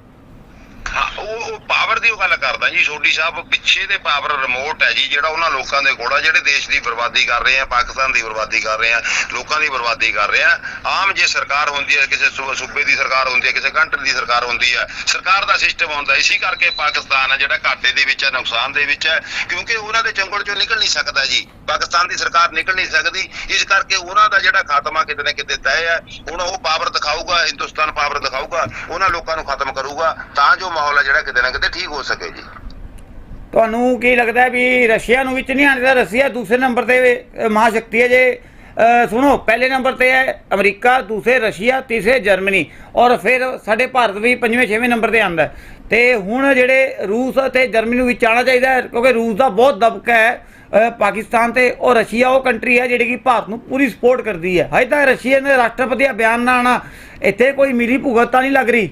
ਦੀ ਉਹ ਗੱਲ ਕਰਦਾ ਜੀ, ਛੋਟੀ ਸਾਹਿਬ, ਪਿੱਛੇ ਦੇ ਪਾਵਰ ਰਿਮੋਟ ਹੈ ਜੀ, ਜਿਹੜਾ ਉਹਨਾਂ ਲੋਕਾਂ ਦੇ ਕੋਲ ਆ ਜਿਹੜੇ ਦੇਸ਼ ਦੀ ਬਰਬਾਦੀ ਕਰ ਰਹੇ ਆ, ਪਾਕਿਸਤਾਨ ਦੀ ਬਰਬਾਦੀ ਕਰ ਰਹੇ ਆ, ਲੋਕਾਂ ਦੀ ਬਰਬਾਦੀ ਕਰ ਰਹੇ ਆ, ਆਮ ਜੇ ਸਰਕਾਰ ਹੁੰਦੀ ਹੈ, ਕਿਸੇ ਸੂ- ਸੂਬੇ ਦੀ ਸਰਕਾਰ ਹੁੰਦੀ ਹੈ, ਕਿਸੇ ਕੰਟਰੀ ਦੀ ਸਰਕਾਰ ਹੁੰਦੀ ਹੈ, ਸਰਕਾਰ ਦਾ ਸਿਸਟਮ ਹੁੰਦਾ ਇਸੇ ਕਰਕੇ ਪਾਕਿਸਤਾਨ ਹੈ ਜਿਹੜਾ ਘਾਟੇ ਦੇ ਵਿੱਚ ਹੈ, ਨੁਕਸਾਨ ਦੇ ਵਿੱਚ ਹੈ, ਕਿਉਂਕਿ ਉਹਨਾਂ ਦੇ ਚੰਗਲ ਚੋਂ ਨਿਕਲ ਨਹੀਂ ਸਕਦਾ ਜੀ, ਪਾਕਿਸਤਾਨ ਦੀ ਸਰਕਾਰ ਨਿਕਲ ਨਹੀਂ ਸਕਦੀ, ਇਸ ਕਰਕੇ ਉਹਨਾਂ ਦਾ ਜਿਹੜਾ ਖਾਤਮਾ ਕਿਤੇ ਨਾ ਕਿਤੇ ਤੈਅ ਹੈ, ਹੁਣ ਉਹ ਪਾਵਰ ਦਿਖਾਊਗਾ, ਹਿੰਦੁਸਤਾਨ ਪਾਵਰ ਦਿਖਾਊਗਾ, ਉਹਨਾਂ ਲੋਕਾਂ ਨੂੰ ਖਤਮ ਕਰੂਗਾ, ਤਾਂ ਜੋ ਮਾਹੌਲ ਹੈ ਜਿਹੜਾ ਕਿਤੇ ਨਾ ਕਿਤੇ ਠੀਕ ਹੋ ਸਕੇ ਜੀ? ਤੁਹਾਨੂੰ ਕੀ ਲੱਗਦਾ ਹੈ ਵੀ ਰਸ਼ੀਆ ਨੂੰ ਵਿੱਚ ਨਹੀਂ ਆਉਂਦਾ ਰਸ਼ੀਆ ਦੂਸਰੇ ਨੰਬਰ ਤੇ ਅਹ, ਮਹਾਸ਼ਕਤੀ ਹੈ ਜੇ ਸੁਣੋ ਪਹਿਲੇ ਨੰਬਰ ਤੇ ਹੈ ਅਮਰੀਕਾ ਦੂਸਰੇ ਰਸ਼ੀਆ ਤੀਸਰੇ ਜਰਮਨੀ ਔਰ ਫਿਰ ਸਾਡੇ ਭਾਰਤ ਵੀ ਪੰਜਵੇਂ ਛੇਵੇਂ ਨੰਬਰ ਤੇ ਆਂਦਾ ਤੇ ਹੁਣ ਜਿਹੜੇ ਰੂਸ ਅਤੇ ਜਰਮਨੀ ਨੂੰ ਵਿੱਚ ਆਉਣਾ ਚਾਹੀਦਾ ਕਿਉਂਕਿ ਰੂਸ ਦਾ ਬਹੁਤ ਦਬਕਾ ਹੈ ਪਾਕਿਸਤਾਨ ਤੇ ਔਰ ਰਸ਼ੀਆ ਉਹ ਕੰਟਰੀ ਹੈ ਜਿਹੜੀ ਕਿ ਭਾਰਤ ਨੂੰ ਪੂਰੀ ਸਪੋਰਟ ਕਰਦੀ ਹੈ। ਹਜੇ ਤੱਕ ਰਸ਼ੀਆ ਦੇ ਰਾਸ਼ਟਰਪਤੀ ਦਾ ਬਿਆਨ ਨਾ ਆਣਾ ਇੱਥੇ ਕੋਈ ਮਿਲੀ ਭੁਗਤ ਤਾਂ ਨਹੀਂ ਲੱਗ ਰਹੀ।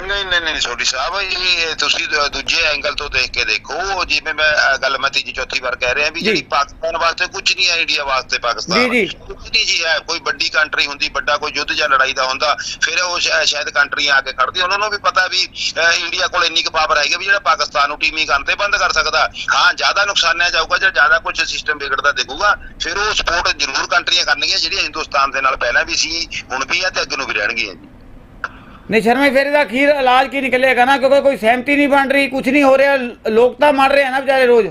ਨਹੀਂ ਨਹੀਂ ਨਹੀਂ ਛੋਟੀ ਸਾਹਿਬ ਇਹ ਤੁਸੀਂ ਦੂਜੇ ਐਂਗਲ ਤੋਂ ਦੇਖ ਕੇ ਦੇਖੋ ਜਿਵੇਂ ਮੈਂ ਗੱਲ ਮੈਂ ਤੀਜੀ ਚੌਥੀ ਵਾਰ ਕਹਿ ਰਿਹਾ ਵੀ। ਜਿਹੜੀ ਪਾਕਿਸਤਾਨ ਵਾਸਤੇ ਕੁਝ ਨਹੀਂ ਹੈ ਇੰਡੀਆ ਵਾਸਤੇ ਪਾਕਿਸਤਾਨ ਜੀ, ਜੀ। ਕੁਝ ਨਹੀਂ ਜੀ ਹੈ ਕੋਈ ਵੱਡੀ ਕੰਟਰੀ ਹੁੰਦੀ ਵੱਡਾ ਕੋਈ ਯੁੱਧ ਜਾਂ ਲੜਾਈ ਦਾ ਹੁੰਦਾ ਫਿਰ ਉਹ ਸ਼ਾਇਦ ਕੰਟਰੀਆਂ ਆ ਕੇ ਖੜਦੀ ਉਹਨਾਂ ਨੂੰ ਵੀ ਪਤਾ ਵੀ ਇੰਡੀਆ ਕੋਲ ਇੰਨੀ ਕੁ ਪਾਵਰ ਹੈਗੀ ਵੀ ਜਿਹੜਾ ਪਾਕਿਸਤਾਨ ਨੂੰ ਟੀਮੀ ਕਰਨ ਤੇ ਬੰਦ ਕਰ ਸਕਦਾ ਹਾਂ ਜ਼ਿਆਦਾ ਨੁਕਸਾਨਿਆ ਜਾਊਗਾ ਜਾਂ ਜ਼ਿਆਦਾ ਕੁਝ ਸਿਸਟਮ ਵਿਗੜਦਾ ਦਿਖੂਗਾ ਫਿਰ ਉਹ ਸਪੋਰਟ ਜ਼ਰੂਰ ਕੰਟਰੀਆਂ ਕਰਨਗੀਆਂ ਜਿਹੜੀਆਂ ਹਿੰਦੁਸਤਾਨ ਦੇ ਨਾਲ ਪਹਿਲਾਂ ਵੀ ਸੀ ਹੁਣ ਵੀ ਆ ਤੇ ਅੱਗੇ ਨੂੰ ਵੀ ਰਹਿਣਗੀਆਂ ਜੀ ਨਹੀਂ, ਸ਼ਰਮਾ ਫਿਰ ਇਹਦਾ ਅਖੀਰ ਇਲਾਜ ਕੀ ਨਿਕਲੇਗਾ ਨਾ? ਕਿਉਂਕਿ ਕੋਈ ਸਹਿਮਤੀ ਨਹੀਂ ਬਣ ਰਹੀ ਕੁਝ ਨਹੀਂ ਹੋ ਰਿਹਾ, ਲੋਕ ਤਾਂ ਮਰ ਰਹੇ ਆ ਨਾ ਵਿਚਾਰੇ ਰੋਜ਼।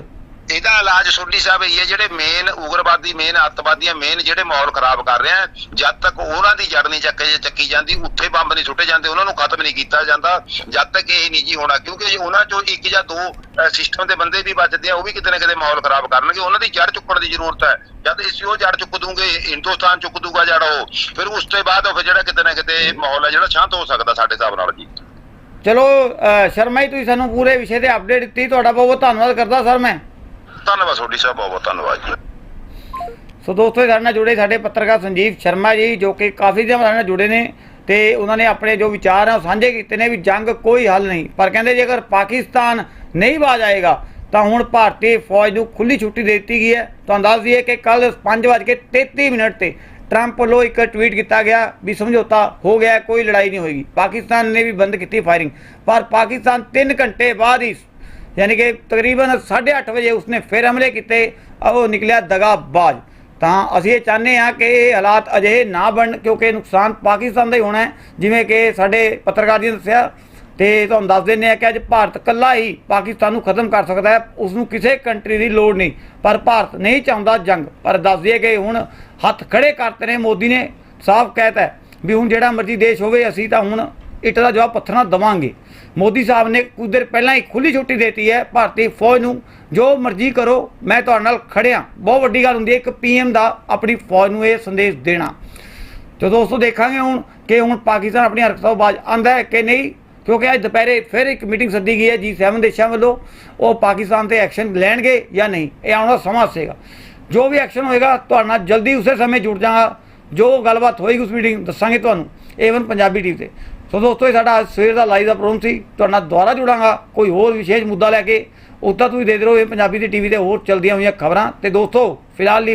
ਇਹਦਾ ਇਲਾਜ ਸੋਢੀ ਸਾਹਿਬ ਇਹ ਹੈ ਜਿਹੜੇ ਮੇਨ ਉਗਰਵਾਦੀ ਮੇਨ ਅੱਤਵਾਦੀਆਂ ਮੇਨ ਜਿਹੜੇ ਮਾਹੌਲ ਖਰਾਬ ਕਰ ਰਹੇ ਆ ਜਦ ਤੱਕ ਉਹਨਾਂ ਦੀ ਜੜ ਨਹੀਂ ਚੱਕੇ ਚੱਕੀ ਜਾਂਦੀ ਉੱਥੇ ਬੰਬ ਨਹੀਂ ਸੁੱਟੇ ਜਾਂਦੇ ਉਹਨਾਂ ਨੂੰ ਖਤਮ ਨਹੀਂ ਕੀਤਾ ਜਾਂਦਾ ਜਦ ਤੱਕ ਇਹ ਨਹੀਂ ਜੀ ਹੋਣਾ ਕਿਉਂਕਿ ਉਹਨਾਂ ਚੋਂ ਇੱਕ ਜਾਂ ਦੋ ਸਿਸਟਮ ਦੇ ਬੰਦੇ ਵੀ ਬਚਦੇ ਆ ਉਹ ਵੀ ਕਿਤੇ ਨਾ ਕਿਤੇ ਮਾਹੌਲ ਖਰਾਬ ਕਰਨਗੇ ਉਹਨਾਂ ਦੀ ਜੜ ਚੁੱਕਣ ਦੀ ਜ਼ਰੂਰਤ ਹੈ। ਜਦ ਅਸੀਂ ਉਹ ਜੜ ਚੁੱਕ ਦੂੰਗੇ ਹਿੰਦੁਸਤਾਨ ਚੁੱਕ ਦੂਗਾ ਜੜ ਉਹ ਫਿਰ ਉਸ ਤੋਂ ਬਾਅਦ ਉਹ ਜਿਹੜਾ ਕਿਤੇ ਨਾ ਕਿਤੇ ਮਾਹੌਲ ਹੈ ਜਿਹੜਾ ਸ਼ਾਂਤ ਹੋ ਸਕਦਾ ਸਾਡੇ ਹਿਸਾਬ ਨਾਲ ਜੀ। ਚਲੋ ਅ, ਸ਼ਰਮਾ ਜੀ ਤੁਸੀਂ ਸਾਨੂੰ ਪੂਰੇ ਵਿਸ਼ੇ ਤੇ ਅਪਡੇਟ ਦਿੱਤੀ ਤੁਹਾਡਾ ਬਹੁਤ ਬਹੁਤ ਧੰਨਵਾਦ ਕਰਦਾ ਸਰ ਮੈਂ। ਧੰਨਵਾਦ, ਤੁਹਾਡੀ ਸਾਹਿਬ ਬਹੁਤ ਬਹੁਤ ਧੰਨਵਾਦ ਜੀ। ਸੋ ਦੋਸਤੋ ਇਹ ਸਾਡੇ ਨਾਲ ਜੁੜੇ ਸਾਡੇ ਪੱਤਰਕਾਰ ਸੰਜੀਵ ਸ਼ਰਮਾ ਜੀ, ਜੋ ਕਿ ਕਾਫੀ ਦਿਨ ਸਾਡੇ ਨਾਲ ਜੁੜੇ ਨੇ ਤੇ ਉਹਨਾਂ ਨੇ ਆਪਣੇ ਜੋ ਵਿਚਾਰ ਆ ਉਹ ਸਾਂਝੇ ਕੀਤੇ ਨੇ ਵੀ ਜੰਗ ਕੋਈ ਹੱਲ ਨਹੀਂ। ਪਰ ਕਹਿੰਦੇ ਜੇਕਰ ਪਾਕਿਸਤਾਨ ਨਹੀਂ ਬਾਜ ਆਏਗਾ, ਤਾਂ ਹੁਣ ਭਾਰਤੀ ਫੌਜ ਨੂੰ ਖੁੱਲੀ ਛੁੱਟੀ ਦੇ ਦਿੱਤੀ ਗਈ ਹੈ। ਤੁਹਾਨੂੰ ਦੱਸ ਦਈਏ ਕਿ ਕੱਲ 5:33 ਮਿੰਟ ਤੇ ਟਰੰਪ ਵੱਲੋਂ ਇੱਕ ਟਵੀਟ ਕੀਤਾ ਗਿਆ ਵੀ ਸਮਝੌਤਾ ਹੋ ਗਿਆ, ਕੋਈ ਲੜਾਈ ਨਹੀਂ ਹੋਏਗੀ। ਪਾਕਿਸਤਾਨ ਨੇ ਵੀ ਬੰਦ ਕੀਤੀ ਫਾਇਰਿੰਗ ਪਰ ਪਾਕਿਸਤਾਨ 3 ਘੰਟੇ ਬਾਅਦ ਹੀ ਯਾਨੀ ਕਿ ਤਕਰੀਬਨ 8:30 ਵਜੇ ਉਸਨੇ ਫਿਰ ਹਮਲੇ ਕੀਤੇ ਉਹ ਨਿਕਲਿਆ ਦਗਾਬਾਜ਼ ਤਾਂ ਅਸੀਂ ਇਹ ਚਾਹੁੰਦੇ ਹਾਂ ਕਿ ਇਹ ਹਾਲਾਤ ਅਜੇ ਨਾ ਬਣ ਕਿਉਂਕਿ ਨੁਕਸਾਨ ਪਾਕਿਸਤਾਨ ਦਾ ਹੀ ਹੋਣਾ ਹੈ, ਜਿਵੇਂ ਕਿ ਸਾਡੇ ਪੱਤਰਕਾਰ ਜੀ ਨੇ ਦੱਸਿਆ। ਤੇ ਤੁਹਾਨੂੰ ਦੱਸ ਦਿੰਦੇ ਆ ਕਿ ਅੱਜ ਭਾਰਤ ਇਕੱਲਾ ਹੀ ਪਾਕਿਸਤਾਨ ਨੂੰ ਖਤਮ ਕਰ ਸਕਦਾ ਹੈ ਉਸ ਨੂੰ ਕਿਸੇ ਕੰਟਰੀ ਦੀ ਲੋੜ ਨਹੀਂ। ਪਰ ਭਾਰਤ ਨਹੀਂ ਚਾਹੁੰਦਾ ਜੰਗ। ਪਰ ਦੱਸ ਦਈਏ ਕਿ ਹੁਣ ਹੱਥ ਖੜੇ ਕਰਤੇ ਨੇ ਮੋਦੀ ਨੇ, ਸਾਫ਼ ਕਹਿਤਾ ਹੈ ਵੀ ਹੁਣ ਜਿਹੜਾ ਮਰਜ਼ੀ ਦੇਸ਼ ਹੋਵੇ, ਅਸੀਂ ਤਾਂ ਹੁਣ ਇੱਟ ਦਾ ਜਵਾਬ ਪੱਥਰ ਨਾਲ ਦਵਾਂਗੇ। ਮੋਦੀ ਸਾਹਿਬ ਨੇ ਕੁਝ ਦੇਰ ਪਹਿਲਾਂ ਹੀ ਖੁੱਲੀ ਛੁੱਟੀ ਦਿੱਤੀ ਹੈ, ਭਾਰਤੀ ਫੌਜ ਨੂੰ। ਜੋ ਮਰਜ਼ੀ ਕਰੋ, ਮੈਂ ਤੁਹਾਡੇ ਨਾਲ ਖੜਿਆ ਬਹੁਤ ਵੱਡੀ ਗੱਲ ਹੁੰਦੀ ਹੈ, ਇੱਕ ਪੀਐਮ ਦਾ ਆਪਣੀ ਫੌਜ ਨੂੰ ਇਹ ਸੰਦੇਸ਼ ਦੇਣਾ। ਤੇ ਦੋਸਤੋ, ਦੇਖਾਂਗੇ ਹੁਣ ਕਿ ਹੁਣ ਪਾਕਿਸਤਾਨ ਆਪਣੀ ਹਰਕਤਾਂ ਤੋਂ ਬਾਅਦ ਆਂਦਾ ਹੈ ਕਿ ਨਹੀਂ, ਕਿਉਂਕਿ ਅੱਜ ਦੁਪਹਿਰੇ ਫਿਰ ਇੱਕ ਮੀਟਿੰਗ ਸੱਦੀ ਗਈ ਹੈ ਜੀ G7 ਦੇਸ਼ਾਂ ਵੱਲੋਂ। ਉਹ ਪਾਕਿਸਤਾਨ ਤੇ ਐਕਸ਼ਨ ਲੈਣਗੇ ਜਾਂ ਨਹੀਂ, ਇਹ ਆਉਣ ਦਾ ਸਮਾਂ ਦੱਸੇਗਾ ਜੋ ਵੀ ਐਕਸ਼ਨ ਹੋਏਗਾ, ਤੁਹਾਡੇ ਨਾਲ ਜਲਦੀ ਉਸੇ ਸਮੇਂ ਜੁੜ ਜਾਵਾਂਗਾ। ਜੋ ਗੱਲਬਾਤ ਹੋਏਗੀ ਉਸ ਮੀਟਿੰਗ, ਦੱਸਾਂਗੇ ਤੁਹਾਨੂੰ। ਏਵਨ ਪੰਜਾਬੀ ਟੀਵੀ ਤੇ। ਸੋ ਦੋਸਤੋ, ਇਹ ਸਾਡਾ ਅੱਜ ਸਵੇਰ ਦਾ ਲਾਈਵ ਦਾ ਪ੍ਰੋਗਰਾਮ ਸੀ। ਤੁਹਾਡੇ ਨਾਲ ਦੁਬਾਰਾ ਜੁੜਾਂਗਾ। ਕੋਈ ਹੋਰ ਵਿਸ਼ੇਸ਼ ਮੁੱਦਾ ਲੈ ਕੇ, ਉੱਦਾਂ ਤੁਸੀਂ ਦੇਖਦੇ ਰਹੋ, ਇਹ ਪੰਜਾਬੀ ਦੀ ਟੀਵੀ ਤੇ ਹੋਰ ਚਲਦੀਆਂ ਹੋਈਆਂ ਖਬਰਾਂ। ਤੇ ਦੋਸਤੋ, ਫਿਲਹਾਲ ਲਈ